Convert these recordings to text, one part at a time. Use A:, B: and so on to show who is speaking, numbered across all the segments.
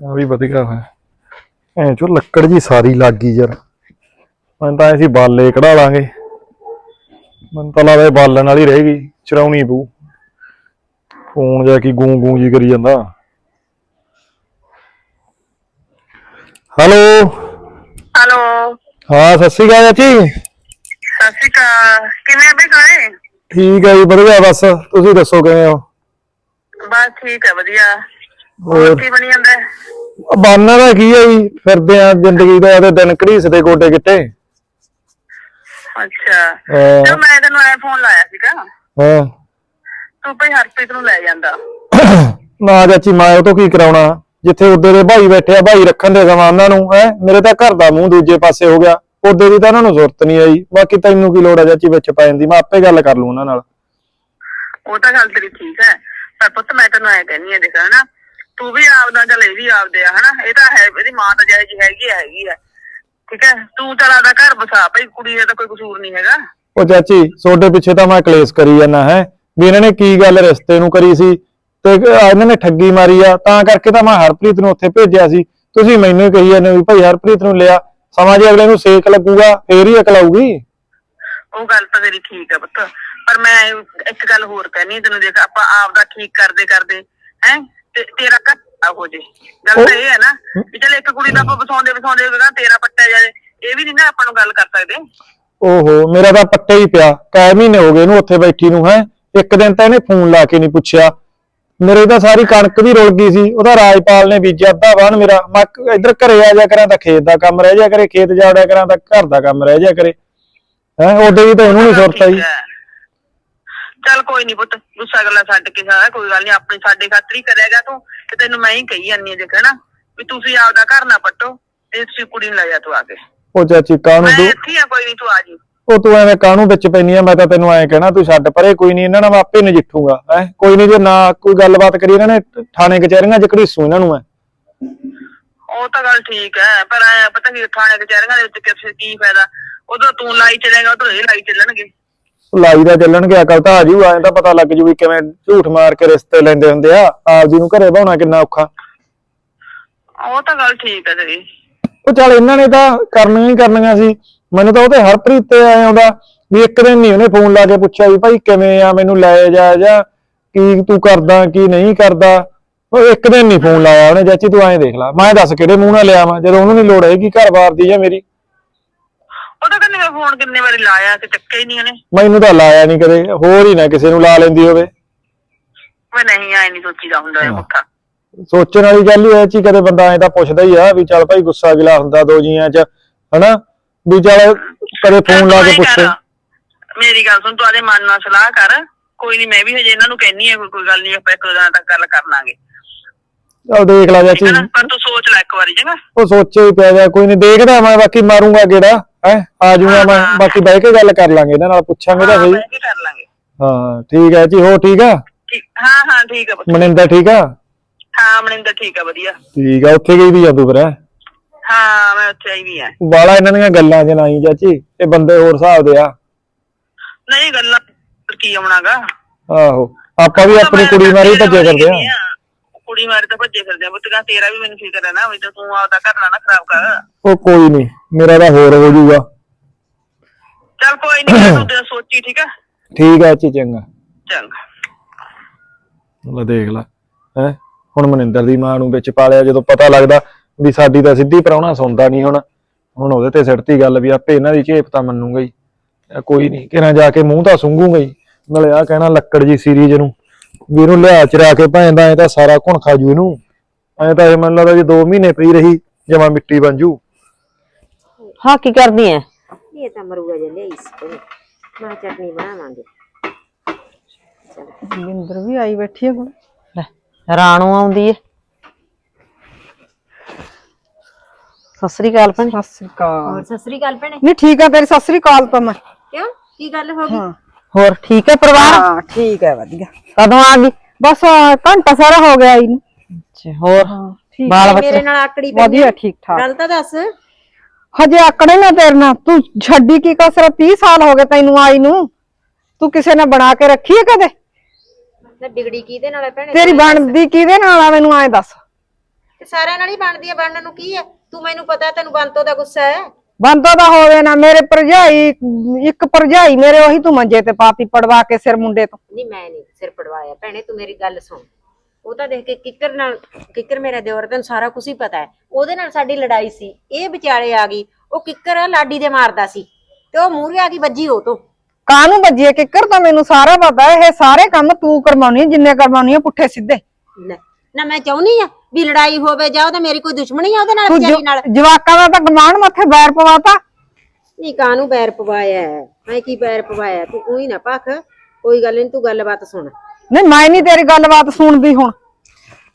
A: ਆ ਵੀ ਵਧੀਆ ਹੋਇਆ ਐ ਚੋ ਲੱਕੜ ਜੀ ਸਾਰੀ ਲੱਗ ਗਈ ਯਾਰ। ਮੈਂ ਤਾਂ ਐਸੀ ਬਾਲੇ ਕਢਾ ਲਾਂਗੇ। ਮੈਨੂੰ ਤਾਂ ਇਹ ਬਾਲਣ ਵਾਲੀ ਰਹਿ ਗਈ ਚਰਾਉਣੀ ਪੂ ਫੋਨ ਜਾ ਕੇ ਗੂੰ ਗੂੰ ਜੀ ਕਰੀ ਜਾਂਦਾ। ਹੈਲੋ।
B: ਹੈਲੋ।
A: ਹਾਂ ਸਤਿ ਸ਼੍ਰੀ ਅਕਾਲ ਚਾਚੀ।
B: ਸਤਿ ਸ਼੍ਰੀ ਅਕਾਲ। ਕਿਵੇਂ ਆ ਬਈ ਸਾਰੇ?
A: ਠੀਕ ਹੈ ਜੀ ਵਧੀਆ ਬਸ। ਤੁਸੀਂ ਦੱਸੋ ਕਿਵੇਂ ਹੋ?
B: ਬਸ ਠੀਕ ਹੈ ਵਧੀਆ।
A: ਹੋਰ
B: ਹੋਰ? ਕੀ ਬਣੀ ਜਾਂਦਾ? ਹੈ?
A: ਬਾਨਾ ਦਾ ਕੀ ਹੈ ਜੀ? ਫਿਰਦੇ ਆ ਜ਼ਿੰਦਗੀ ਦਾ ਤੇ ਦਿਨ ਘੜੀਸਦੇ ਗੋਡੇ ਗਿੱਟੇ।
B: ਅੱਛਾ।
A: ਹਾਂ।
B: ਤੇ ਮੈਂ ਤੈਨੂੰ ਐ ਫੋਨ ਲਾਇਆ ਸੀਗਾ।
A: ਹਾਂ।
B: ਤੂੰ ਭਈ ਹਰਪ੍ਰੀਤ ਨੂੰ ਲੈ ਜਾਂਦਾ।
A: ਨਾ ਚਾਚੀ ਮੈਂ ਉਹ ਤੋਂ ਕੀ ਕਰਾਉਣਾ? ਜਿੱਥੇ ਉਹਦੇ ਦੇ ਭਾਈ ਬੈਠੇ ਆ ਭਾਈ ਰੱਖਣ ਦੇ ਸਮਾਂ ਉਹਨਾਂ ਨੂੰ ਹੈ? ਮੇਰੇ ਤਾਂ ਘਰ ਦਾ ਮੂੰਹ ਦੂਜੇ ਪਾਸੇ ਹੋ ਗਿਆ। ਉਹਦੇ ਦੀ ਤਾਂ ਉਹਨਾਂ ਨੂੰ ਜ਼ਰੂਰਤ ਨਹੀਂ ਆਈ। ਬਾਕੀ ਤੈਨੂੰ ਕੀ ਲੋੜ ਆ ਚਾਚੀ ਵਿੱਚ ਪੈ ਜਾਂਦੀ? ਮੈਂ ਆਪੇ ਗੱਲ ਕਰ ਲੂ ਉਹਨਾਂ ਨਾਲ।
B: ਉਹ ਤਾਂ ਗੱਲ ਤੇਰੀ ਠੀਕ ਹੈ। ਪਰ ਪੁੱਤ ਮੈਂ ਤੈਨੂੰ ਐ ਕਹਿੰਨੀ ਆ ਦੇਖ ਹਨਾ ਤੂੰ ਵੀ ਆਪਦਾ ਚੱਲ ਇਹ ਵੀ ਆਪਦੇ ਆ ਹਨਾ ਇਹ ਤਾਂ ਹੈ ਇਹਦੀ ਮਾਂ ਤਾਂ ਜਾਇਜ਼ ਹੈਗੀ ਆ ਹੈਗੀ ਆ ਠੀਕ ਹੈ ਤੂੰ ਚੱਲ ਆਪਦਾ ਘਰ ਬਸਾ ਭਈ ਕੁੜੀ ਦਾ ਤਾਂ ਕੋਈ ਕਸੂਰ ਨਹੀਂ ਹੈਗਾ।
A: ਉਹ ਚਾਚੀ ਤੁਹਾਡੇ ਪਿੱਛੇ ਤਾਂ ਮੈਂ ਕਲੇਸ਼ ਕਰੀ ਜਾਂਦਾ ਹੈ ਵੀ ਇਹਨਾਂ ਨੇ ਕੀ ਗੱਲ ਰਿਸ਼ਤੇ ਨੂੰ ਕਰੀ ਸੀ ਤੇ ਇਹਨਾਂ ਨੇ ਠੱਗੀ ਮਾਰੀ ਆ ਤਾਂ ਕਰਕੇ ਤਾਂ ਮੈਂ ਹਰਪ੍ਰੀਤ ਨੂੰ ਉੱਥੇ ਭੇਜਿਆ ਸੀ। ਤੁਸੀਂ ਮੈਨੂੰ ਹੀ ਕਹੀ ਜਾਂਦੇ ਹੋ ਵੀ ਭਾਈ ਹਰਪ੍ਰੀਤ ਨੂੰ ਲਿਆ ਸਮਾਂ ਜੇ ਅਗਲੇ ਨੂੰ ਸੇਕ ਲੱਗੂਗਾ ਫੇਰ ਹੀ ਅਕਲ ਆਊਗੀ।
B: ਉਹ ਗੱਲ ਤਾਂ ਤੇਰੀ ਠੀਕ ਹੈ ਪੁੱਤ ਪਰ ਮੈਂ ਇੱਕ ਗੱਲ ਹੋਰ ਕਹਿਣੀ ਤੈਨੂੰ ਦੇਖ ਆਪਾਂ ਆਪ ਦਾ ਠੀਕ ਕਰਦੇ ਕਰਦੇ ਹੈ ਤੇਰਾ ਘੱਟਾ ਹੋ ਜੇ। ਗੱਲ ਤਾਂ ਇਹ ਹੈ ਨਾ ਵੀ ਚੱਲ ਇੱਕ ਕੁੜੀ ਦਾ ਆਪਾਂ ਵਸਾਉਂਦੇ ਵਸਾਉਂਦੇ ਉਹਦਾ ਤੇਰਾ ਪੱਟਿਆ ਜਾਏ ਇਹ ਵੀ ਨਹੀਂ ਨਾ ਆਪਾਂ ਨੂੰ ਗੱਲ ਕਰ ਸਕਦੇ।
A: ਓਹੋ ਮੇਰਾ ਤਾਂ ਪੱਟੇ ਹੀ ਪਿਆ ਕਈ ਮਹੀਨੇ ਹੋ ਗਏ ਇਹਨੂੰ ਉੱਥੇ ਬੈਠੀ ਨੂੰ ਹੈ। ਇੱਕ ਦਿਨ ਤਾਂ ਇਹਨੇ ਫੋਨ ਲਾ ਕੇ ਨਹੀਂ ਪੁੱਛਿਆ। ਮੇਰੇ ਤਾਂ ਸਾਰੀ ਕਣਕ ਵੀ ਰੁਲ ਗਈ ਸੀ ਉਹਦਾ ਰਾਜਪਾਲ ਨੇ ਬੀਜਿਆ ਅੱਧਾ ਵਾਹਣ ਮੇਰਾ। ਮੈਂ ਕ- ਇੱਧਰ ਘਰੇ ਆ ਜਾ ਕਰਾਂ ਤਾਂ ਖੇਤ ਦਾ ਕੰਮ ਰਹਿ ਜਾ ਕਰੇ ਖੇਤ ਜਾੜਿਆ ਕਰਾਂ ਤਾਂ ਘਰ ਦਾ ਕੰਮ ਰਹਿ ਜਾ ਕਰੇ। ਹੈ ਉਹਦੇ ਵੀ ਤਾਂ ਇਹਨੂੰ ਨਹੀਂ ਸੁਰਤ ਆਈ।
B: ਚੱਲ ਕੋਈ ਨਹੀਂ ਪੁੱਤ ਗੁੱਸਾ ਗੱਲਾਂ ਛੱਡ ਕੇ ਸਾਰਾ ਕੋਈ ਗੱਲ ਨਹੀਂ ਆਪਣੀ ਸਾਡੇ ਖਾਤਰ ਹੀ ਕਰੇਗਾ ਤੂੰ ਤੇ ਤੈਨੂੰ ਮੈਂ ਹੀ ਕਹੀ ਜਾਂਦੀ ਹਾਂ ਦੇਖ ਨਾ ਵੀ ਤੁਸੀਂ ਆਪਦਾ ਘਰ ਨਾ ਪੱਟੋ ਤੇ ਤੁਸੀਂ ਕੁੜੀ ਨੂੰ ਲੈ ਜਾ ਤੂੰ ਆ ਕੇ।
A: ਉਹ ਚਾਚੀ ਕਾਹਨੂੰ
B: ਮੈਂ
A: ਤੂੰ
B: ਇੱਥੇ ਆ ਕੋਈ ਨਹੀਂ ਤੂੰ ਆ ਜੀ।
A: ਉਹ ਤੂੰ ਐਵੇਂ ਕਾਹਨੂੰ ਵਿੱਚ ਪੈਣੀ ਆ? ਮੈਂ ਤਾਂ ਤੈਨੂੰ ਐਂ ਕਹਿਣਾ ਤੂੰ ਛੱਡ ਪਰੇ ਕੋਈ ਨਹੀਂ ਇਹਨਾਂ ਨਾਲ ਮੈਂ ਆਪੇ ਨਜਿੱਠੂਗਾ ਹੈ? ਕੋਈ ਨਹੀਂ ਜੇ ਨਾ ਕੋਈ ਗੱਲਬਾਤ ਕਰੀ ਇਹਨਾਂ ਨੇ ਥਾਣੇ ਕਚਹਿਰੀਆਂ ਚ ਘੜੀਸੂ ਇਹਨਾਂ ਨੂੰ ਮੈਂ
B: ਉਹ ਤਾਂ ਗੱਲ ਠੀਕ ਹੈ ਪਰ ਐ ਪਤਾ ਕੀ ਥਾਣੇ ਕਚਹਿਰੀਆਂ ਦੇ ਵਿੱਚ ਕਿਸੇ ਕੀ ਫਾਇਦਾ? ਉਦੋਂ ਤੂੰ ਲਾਈ ਚੱਲੇਗਾ ਉਦੋਂ ਇਹ ਲਾਈ ਚੱਲਣਗੇ।
A: ਲਾਈ ਦਾ ਚੱਲਣਗੇ ਅਕਲ ਤਾਂ ਆ ਜੂ ਐਂ ਤਾਂ ਪਤਾ ਲੱਗ ਜੂ ਵੀ ਕਿਵੇਂ ਝੂਠ ਮਾਰ ਕੇ ਰਿਸ਼ਤੇ ਲੈਂਦੇ ਹੁੰਦੇ ਆ। ਆਪ ਜੀ ਨੂੰ ਘਰੇ ਭਾਉਣਾ ਕਿੰਨਾ ਔਖਾ।
B: ਉਹ ਤਾਂ ਗੱਲ ਠੀਕ ਹੈ ਤੇਰੀ।
A: ਉਹ ਚੱਲ ਇਹਨਾਂ ਨੇ ਤਾਂ ਕਰਨੀਆਂ ਹੀ ਕਰਨੀਆਂ ਸੀ। ਮੈਨੂੰ ਤਾਂ ਉਹਦੇ ਹਰਪ੍ਰੀਤ ਤੇ ਆਇਆ ਆਉਂਦਾ ਵੀ ਇੱਕ ਦਿਨ ਨਹੀਂ ਉਹਨੇ ਫੋਨ ਲਾ ਕੇ ਪੁੱਛਿਆ ਵੀ ਭਾਈ ਕਿਵੇਂ ਆ ਮੈਨੂੰ ਲੈ ਜਾ ਜਾਂ ਕੀ ਤੂੰ ਕਰਦਾ ਕੀ ਨਹੀਂ ਕਰਦਾ। ਉਹ ਇੱਕ ਦਿਨ ਨਹੀਂ ਫੋਨ ਲਾਇਆ ਉਹਨੇ ਚਾਚੀ ਤੂੰ ਐਂ ਦੇਖ ਲੈ ਮੈਂ ਦੱਸ ਕਿਹੜੇ ਮੂੰਹ ਨਾਲ ਲਿਆ ਮੈਂ ਜਦੋਂ ਉਹਨੂੰ ਨਹੀਂ ਲੋੜ ਹੈਗੀ ਘਰ-ਬਾਰ ਦੀ ਜਾਂ ਮੇਰੀ।
B: ਉਹ ਤਾਂ ਕਹਿੰਦੇ ਫੋਨ ਕਿੰਨੇ ਵਾਰੀ ਲਾਇਆ ਤੇ ਚੱਕਿਆ ਹੀ ਨਹੀਂ ਉਹਨੇ।
A: ਮੈਨੂੰ ਤਾਂ ਲਾਇਆ ਨਹੀਂ ਕਦੇ ਹੋਰ ਹੀ ਨਾ ਕਿਸੇ ਨੂੰ ਲਾ ਲੈਂਦੀ ਹੋਵੇ।
B: ਮੈਂ ਨਹੀਂ ਆਏ ਨਹੀਂ ਸੋਚੀਦਾ ਹੁੰਦਾ ਇਹ ਪੁੱਠਾ
A: ਸੋਚਣ ਵਾਲੀ ਗੱਲ ਹੀ ਐ ਚੀ ਕਦੇ ਬੰਦਾ ਐਂ ਤਾਂ ਪੁੱਛਦਾ ਹੀ ਆ ਵੀ ਚੱਲ ਭਾਈ ਗੁੱਸਾ ਗਿਲਾ ਹੁੰਦਾ ਦੋ ਜੀਆਂ 'ਚ ਹਨਾ? ਵੀ ਚੱਲ ਕਦੇ ਫੋਨ ਲਾ ਕੇ ਪੁੱਛੇ।
B: ਮੇਰੀ ਗੱਲ ਸੁਣ ਤੂੰ ਆਦੇ ਮਨ ਨਾਲ ਸਲਾਹ ਕਰ। ਕੋਈ ਨਹੀਂ ਮੈਂ ਵੀ ਹਜੇ ਇਹਨਾਂ ਨੂੰ ਕਹਿਨੀ ਆ ਕੋਈ ਕੋਈ ਗੱਲ ਨਹੀਂ ਆਪਾਂ ਇੱਕ ਦੋ ਦਿਨਾਂ ਤੱਕ ਗੱਲ ਕਰ ਲਾਂਗੇ।
A: ਚੱਲ ਦੇਖ ਲੈ ਚਾਚੀ
B: ਠੀਕ ਹੈ ਨਾ ਪਰ ਤੂੰ ਸੋਚ ਲੈ ਇੱਕ ਵਾਰੀ ਚੰਗਾ
A: ਉਹ ਸੋਚੇ ਹੀ ਪਿਆ ਜਾ ਕੋਈ ਨਹੀਂ ਦੇਖਦਾ ਮੈਂ ਬਾਕੀ ਮਾਰੂੰਗਾ ਗੇੜਾ ਹੈ? ਆ ਜਾਊਂਗਾ ਮੈਂ। ਬਾਕੀ ਬਹਿ ਕੇ ਗੱਲ ਕਰ ਲਾਂਗੇ ਇਹਨਾਂ ਨਾਲ ਪੁੱਛਾਂਗੇ ਤਾਂ
B: ਹਾਂ,
A: ਸਹੀ।
B: ਬਹਿ ਕੇ ਕਰ ਲਾਂਗੇ।
A: ਹਾਂ ਠੀਕ ਹੈ ਜੀ ਹੋ ਠੀਕ ਆ?
B: ਠੀਕ ਹਾਂ ਹਾਂ ਠੀਕ ਹੈ ਪੁੱਤ।
A: ਮਨਿੰਦਰ ਠੀਕ ਆ?
B: ਹਾਂ ਮਨਿੰਦਰ ਠੀਕ ਹੈ ਵਧੀਆ।
A: ਠੀਕ ਆ ਉੱਥੇ ਗਈ ਵੀ ਜਾਦੂ ਫਿਰ ਹੈਂ?
B: ਹਾਂ ਮੈਂ ਉੱਥੇ ਆਈ ਵੀ ਆ।
A: ਵਾਲਾ ਇਹਨਾਂ ਦੀਆਂ ਗੱਲਾਂ 'ਚ ਆਈ ਚਾਚੀ ਇਹ ਬੰਦੇ ਹੋਰ ਹਿਸਾਬ ਦੇ ਆ।
B: ਨਹੀਂ ਗੱਲਾਂ ਕੀ ਆਉਣਾਗਾ?
A: ਆਹੋ ਆਪਾਂ ਵੀ ਆਪਣੀ ਕੁੜੀ ਮਾਰੀ ਭੱਜੇ ਕਰਦੇ ਆ।
B: ਕੁੜੀ ਮਾਰੀ ਤਾਂ ਭੱਜੇ ਫਿਰਦੇ ਆ ਪੁੱਤਗਾ ਤੇਰਾ ਵੀ ਮੈਨੂੰ ਫਿਕਰ ਹੈ ਨਾ ਵੀ ਤੂੰ ਆਪਦਾ ਘਰ ਨਾ ਨਾ ਖਰਾਬ ਕਰ।
A: ਉਹ ਕੋਈ ਨਹੀਂ ਮੇਰਾ ਤਾਂ ਹੋਰ ਹੋ ਜਾਊਗਾ।
B: ਚੱਲ ਕੋਈ ਨਹੀਂ ਤੂੰ ਤੇ ਸੋਚੀ ਠੀਕ ਹੈ
A: ਠੀਕ ਆ ਚਾਚੀ ਚੰਗਾ।
B: ਚੰਗਾ।
A: ਲੈ ਦੇਖ ਲੈ ਹੈ? ਹੁਣ ਮਨਿੰਦਰ ਦੀ ਮਾਂ ਨੂੰ ਵਿੱਚ ਪਾ ਲਿਆ ਜਦੋਂ ਪਤਾ ਲੱਗਦਾ ਵੀ ਸਾਡੀ ਤਾਂ ਸਿੱਧੀ ਪ੍ਰਾਹੁਣਾ ਸੁਣਦਾ ਨਹੀਂ ਹੁਣ। ਹੁਣ ਉਹਦੇ ਤੇ ਸਿੱਟਤੀ ਗੱਲ ਵੀ ਆਪੇ ਇਹਨਾਂ ਦੀ ਝੇਪ ਤਾਂ ਮੰਨੂਗਾ ਹੀ। ਇਹ ਕੋਈ ਨਹੀਂ ਕਿਰਾਂ ਜਾ ਕੇ ਮੂੰਹ ਤਾਂ ਸੁੰਘੂਗਾ ਹੀ। ਨਾਲੇ ਆ ਕਹਿਣਾ ਲੱਕੜ ਜੀ ਸੀਰੀਜ਼ ਨੂੰ। ਵੀ ਇਹਨੂੰ ਲਿਆ ਚਰਾ ਕੇ ਭੈਂਦਾ ਐ ਤਾਂ ਸਾਰਾ ਘੁਣ ਖਾ ਜੂ ਇਹਨੂੰ। ਐ ਤਾਂ ਇਹ ਮੈਨੂੰ ਲੱਗਦਾ ਜੇ 2 ਮਹੀਨੇ ਪਈ ਰਹੀ ਜਮਾ ਮਿੱਟੀ ਬਣ ਜੂ।
C: ਹਾਂ ਕੀ ਕਰਦੀ ਐ?
D: ਇਹ ਤਾਂ ਮਰੂਗਾ ਜੇ ਲਿਆਈ ਸੀ। ਮੈਂ ਚਟਨੀ ਬਣਾਵਾਂਗੇ।
E: ਬਿੰਦਰ ਵੀ ਆਈ ਬੈਠੀ ਹੈ ਹੁਣ
C: ਲੈ ਰਾਣੋ ਆਉਂਦੀ ਐ। ਸਤਿ ਸ੍ਰੀ ਅਕਾਲ ਭੈਣ।
E: ਸਤਿ ਸ੍ਰੀ ਅਕਾਲ।
D: ਹੋਰ ਸਤਿ ਸ੍ਰੀ ਅਕਾਲ ਭੈਣੇ।
E: ਨਹੀਂ ਠੀਕ ਆ ਤੇਰੀ ਸਤਿ ਸ੍ਰੀ ਅਕਾਲ ਤਾਂ ਮੈਂ।
D: ਕਿਉਂ? ਕੀ ਗੱਲ ਹੋ ਗਈ?
E: ਹਾਂ।
C: ਹੋਰ ਠੀਕ ਐ ਪਰਿਵਾਰ?
E: ਹਾਂ ਠੀਕ ਹੈ ਵਧੀਆ।
C: ਕਦੋਂ ਆ ਗਈ?
E: ਬਸ ਘੰਟਾ ਸਾਰਾ ਹੋ ਗਿਆ ਇਹਨੂੰ।
C: ਅੱਛਾ ਹੋਰ?
E: ਠੀਕ
C: ਬਾਲ
D: ਮੇਰੇ ਨਾਲ ਆਕੜੀ ਪਈ
E: ਵਧੀਆ
D: ਹੈ।
E: ਠੀਕ ਠਾਕ।
D: ਗੱਲ ਤਾਂ ਦੱਸ।
E: ਹਜੇ ਆਕੜੇ ਨਾ ਤੇਰੇ ਨਾਲ। ਤੂੰ ਛੱਡੀ ਕੀ ਕਸਰ? 30 ਸਾਲ ਹੋ ਗਏ ਤੈਨੂੰ ਆਈ ਨੂੰ। ਤੂੰ ਕਿਸੇ ਨੇ ਬਣਾ ਕੇ ਰੱਖੀ ਹੈ ਕਦੇ?
F: ਨਾ ਵਿਗੜੀ ਕਿਹਦੇ ਨਾਲ ਹੈ ਭੈਣੇ?
G: ਤੇਰੀ ਬਣਦੀ ਕਿਹਦੇ ਨਾਲ ਆ? ਮੈਨੂੰ ਐਂ ਦੱਸ।
F: ਤੇ ਸਾਰਿਆਂ ਨਾਲ ਹੀ ਬਣਦੀ ਹੈ ਬਣਨ ਨੂੰ ਕੀ ਹੈ? ਤੂੰ ਮੈਨੂੰ ਪਤਾ ਹੈ ਤੈਨੂੰ ਬੰਤੋ ਦਾ ਗੁੱਸਾ ਹੈ।
G: ਬੰਦੋ ਦਾ ਹੋਵੇ ਨਾ ਮੇਰੇ ਭਰਜਾਈ ਇੱਕ ਭਰਜਾਈ ਮੇਰੇ ਉਹੀ ਤੂੰ ਮੰਜੇ ਤੇ ਪਾਤੀ ਪੜਵਾ ਕੇ ਸਿਰ ਮੁੰਡੇ ਤੋਂ।
F: ਨਹੀਂ ਮੈਂ ਨਹੀਂ ਸਿਰ ਪੜਵਾਇਆ। ਭੈਣੇ ਤੂੰ ਮੇਰੀ ਗੱਲ ਸੁਣ। ਉਹ ਤਾਂ ਦੇਖ ਕੇ ਕਿੱਕਰ ਨਾਲ ਕਿੱਕਰ ਮੇਰਾ ਦਿਓਰ ਤੈਨੂੰ ਸਾਰਾ ਕੁਝ ਹੀ ਪਤਾ ਹੈ। ਉਹਦੇ ਨਾਲ ਸਾਡੀ ਲੜਾਈ ਸੀ। ਇਹ ਵਿਚਾਲੇ ਆ ਗਈ। ਉਹ ਕਿੱਕਰ ਲਾਡੀ ਦੇ ਮਾਰਦਾ ਸੀ। ਤੇ ਉਹ ਮੂਹਰੇ ਆ ਗਈ ਵੱਜੀ ਉਹ ਤੋਂ।
G: ਕਾਹਨੂੰ ਵੱਜੀਏ ਕਿੱਕਰ ਤਾਂ ਮੈਨੂੰ ਸਾਰਾ ਪਤਾ ਇਹ ਸਾਰੇ ਕੰਮ ਤੂੰ ਕਰਵਾਉਣੀ ਜਿੰਨੇ ਕਰਵਾਉਣੀ ਆ ਪੁੱਠੇ ਸਿੱਧੇ।
F: ਲੈ, ਨਾ ਮੈਂ ਚਾਹੁੰਨੀ ਆ ਵੀ ਲੜਾਈ ਹੋਵੇ ਜਾਂ ਉਹਦਾ ਮੇਰੀ ਕੋਈ ਦੁਸ਼ਮਣੀ ਆ ਉਹਦੇ ਨਾਲ
G: ਤੂੰ
F: ਵਿਚਾਰੀ ਨਾਲ।
G: ਜਵਾਕਾਂ ਦਾ ਤਾਂ ਗਮਾਨ ਮੱਥੇ ਬੈਰ ਪਵਾਤਾ।
F: ਨਹੀਂ ਕਾਹਨੂੰ ਪੈਰ ਪਵਾਇਆ ਹੈ? ਮੈਂ ਕੀ ਪੈਰ ਪਵਾਇਆ ਤੂੰ ਕੋਈ ਨਾ ਭੱਖ। ਕੋਈ ਗੱਲ ਨਹੀਂ ਤੂੰ ਗੱਲਬਾਤ ਸੁਣ।
G: ਨਹੀਂ ਮੈਂ ਨਹੀਂ ਤੇਰੀ ਗੱਲਬਾਤ ਸੁਣਦੀ ਹੁਣ।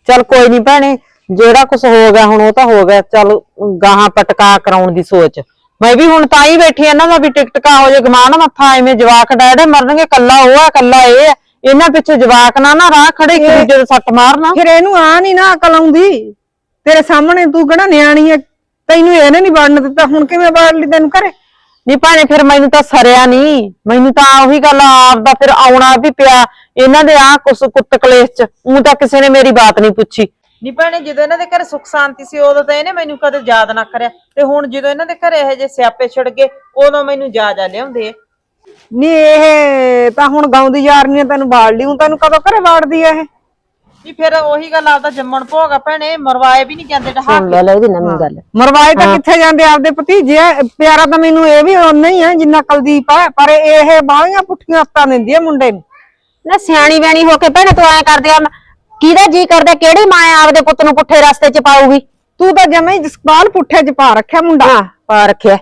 D: ਚੱਲ ਕੋਈ ਨਹੀਂ ਭੈਣੇ ਜਿਹੜਾ ਕੁਝ ਹੋ ਗਿਆ ਹੁਣ ਉਹ ਤਾਂ ਹੋ ਗਿਆ। ਚੱਲ ਗਾਹਾਂ ਪਟਕਾ ਕਰਾਉਣ ਦੀ ਸੋਚ। ਮੈਂ ਵੀ ਹੁਣ ਤਾਂ ਹੀ ਬੈਠੀ ਆ ਇਹਨਾਂ ਦਾ ਵੀ ਟਿਕਟਕਾ ਹੋ ਜੇ ਗਮਾਨ ਮੱਥਾ ਐਵੇਂ ਜਵਾਕ ਡੈਡੇ ਮਰਨਗੇ ਕੱਲਾ ਉਹ ਆ ਕੱਲਾ ਇਹ ਆ। ਇਹਨਾਂ ਪਿੱਛੇ ਜਵਾਕ ਨਾ ਨਾ ਰਾਹ ਖੜੇ ਇੱਕ ਦੂਜੇ ਦੇ ਸੱਟ ਮਾਰਨਾ।
G: ਫਿਰ ਇਹਨੂੰ ਆ ਨਹੀਂ ਨਾ ਅਕਲ ਆਉਂਦੀ। ਤੇਰੇ ਸਾਹਮਣੇ ਤੂੰ ਕਿਹੜਾ ਨਿਆਣੀ ਐ? ਤੈਨੂੰ ਇਹਨੇ ਨਹੀਂ ਵੜਨ ਦਿੱਤਾ। ਹੁਣ ਕਿਵੇਂ ਵੜ ਲਈ ਤੈਨੂੰ ਘਰੇ?
D: ਨਹੀਂ ਭਾਣੇ ਫਿਰ ਮੈਨੂੰ ਤਾਂ ਸਰਿਆ ਨਹੀਂ ਮੈਨੂੰ ਤਾਂ ਉਹੀ ਗੱਲ ਆਪ ਦਾ ਫਿਰ ਆਉਣਾ ਵੀ ਪਿਆ। ਇਹਨਾਂ ਦੇ ਆ ਕੁਛ ਕੁੱਤ ਕਲੇਸ਼ ਚ ਉਹ ਤਾਂ ਕਿਸੇ ਨੇ ਮੇਰੀ ਬਾਤ ਨਹੀਂ ਪੁੱਛੀ।
H: ਨੀ ਭੈਣੇ ਜਦੋਂ ਇਹਨਾਂ ਦੇ ਘਰ ਸੁੱਖ ਸ਼ਾਂਤੀ ਸੀ ਉਦੋਂ ਤਾਂ ਇਹਨੇ ਮੈਨੂੰ ਕਦੇ ਯਾਦ ਨਾ ਕਰਿਆ। ਤੇ ਹੁਣ ਜਦੋਂ ਇਹਨਾਂ ਦੇ ਘਰੇ ਇਹੋ ਜਿਹੇ ਸਿਆਪੇ ਛਿੜ ਗਏ ਉਦੋਂ ਮੈਨੂੰ ਯਾਦ ਆ ਲਿਆਉਂਦੇ ਆ।
G: ਨਹੀਂ ਇਹ ਤਾਂ ਹੁਣ ਗਾਉਂਦੀ ਯਾਰਨੀ ਤੈਨੂੰ ਬਾੜ ਲਈ ਹੁਣ ਤੈਨੂੰ ਕਦੋਂ ਘਰੇ ਵਾੜਦੀ ਐ ਇਹ?
H: ਨੀ ਫਿਰ ਉਹੀ ਗੱਲ ਆਪਦਾ ਜੰਮਣ ਭੋਗਾ ਭੈਣੇ ਮਰਵਾਏ ਵੀ ਨਹੀਂ ਜਾਂਦੇ ਢਹਾ
D: ਸੁਣ ਲੈ ਲੈ ਇਹਦੀ ਨਵੀਂ ਗੱਲ।
G: ਮਰਵਾਏ ਤਾਂ ਕਿੱਥੇ ਜਾਂਦੇ ਆਪਦੇ ਭਤੀਜੇ ਆ। ਪਿਆਰਾ ਤਾਂ ਮੈਨੂੰ ਇਹ ਵੀ ਓਨਾ ਹੀ ਆ ਜਿੰਨਾ ਕੁਲਦੀਪ ਆ ਪਰ ਇਹ ਬਾਹਲੀਆਂ ਪੁੱਠੀਆਂ ਹੱਤਾਂ ਦਿੰਦੀ ਆ ਮੁੰਡੇ ਨੂੰ।
D: ਨਾ ਸਿਆਣੀ ਬਿਆਣੀ ਹੋ ਕੇ ਭੈਣੇ ਤੂੰ ਐ ਕਰਦੇ ਆ ਕਿਹਦਾ ਜੀ ਕਰਦਾ ਕਿਹੜੀ ਮਾਂ ਆਪਦੇ ਪੁੱਤ ਨੂੰ ਪੁੱਠੇ ਰਸਤੇ ਚ ਪਾਊਗੀ?
G: ਤੂੰ ਤਾਂ ਜਮੇ ਹੀ ਜਸਪਾਲ ਪੁੱਠੇ ਚ ਪਾ ਰੱਖਿਆ ਮੁੰਡਾ।
D: ਪਾ ਰੱਖਿਆ।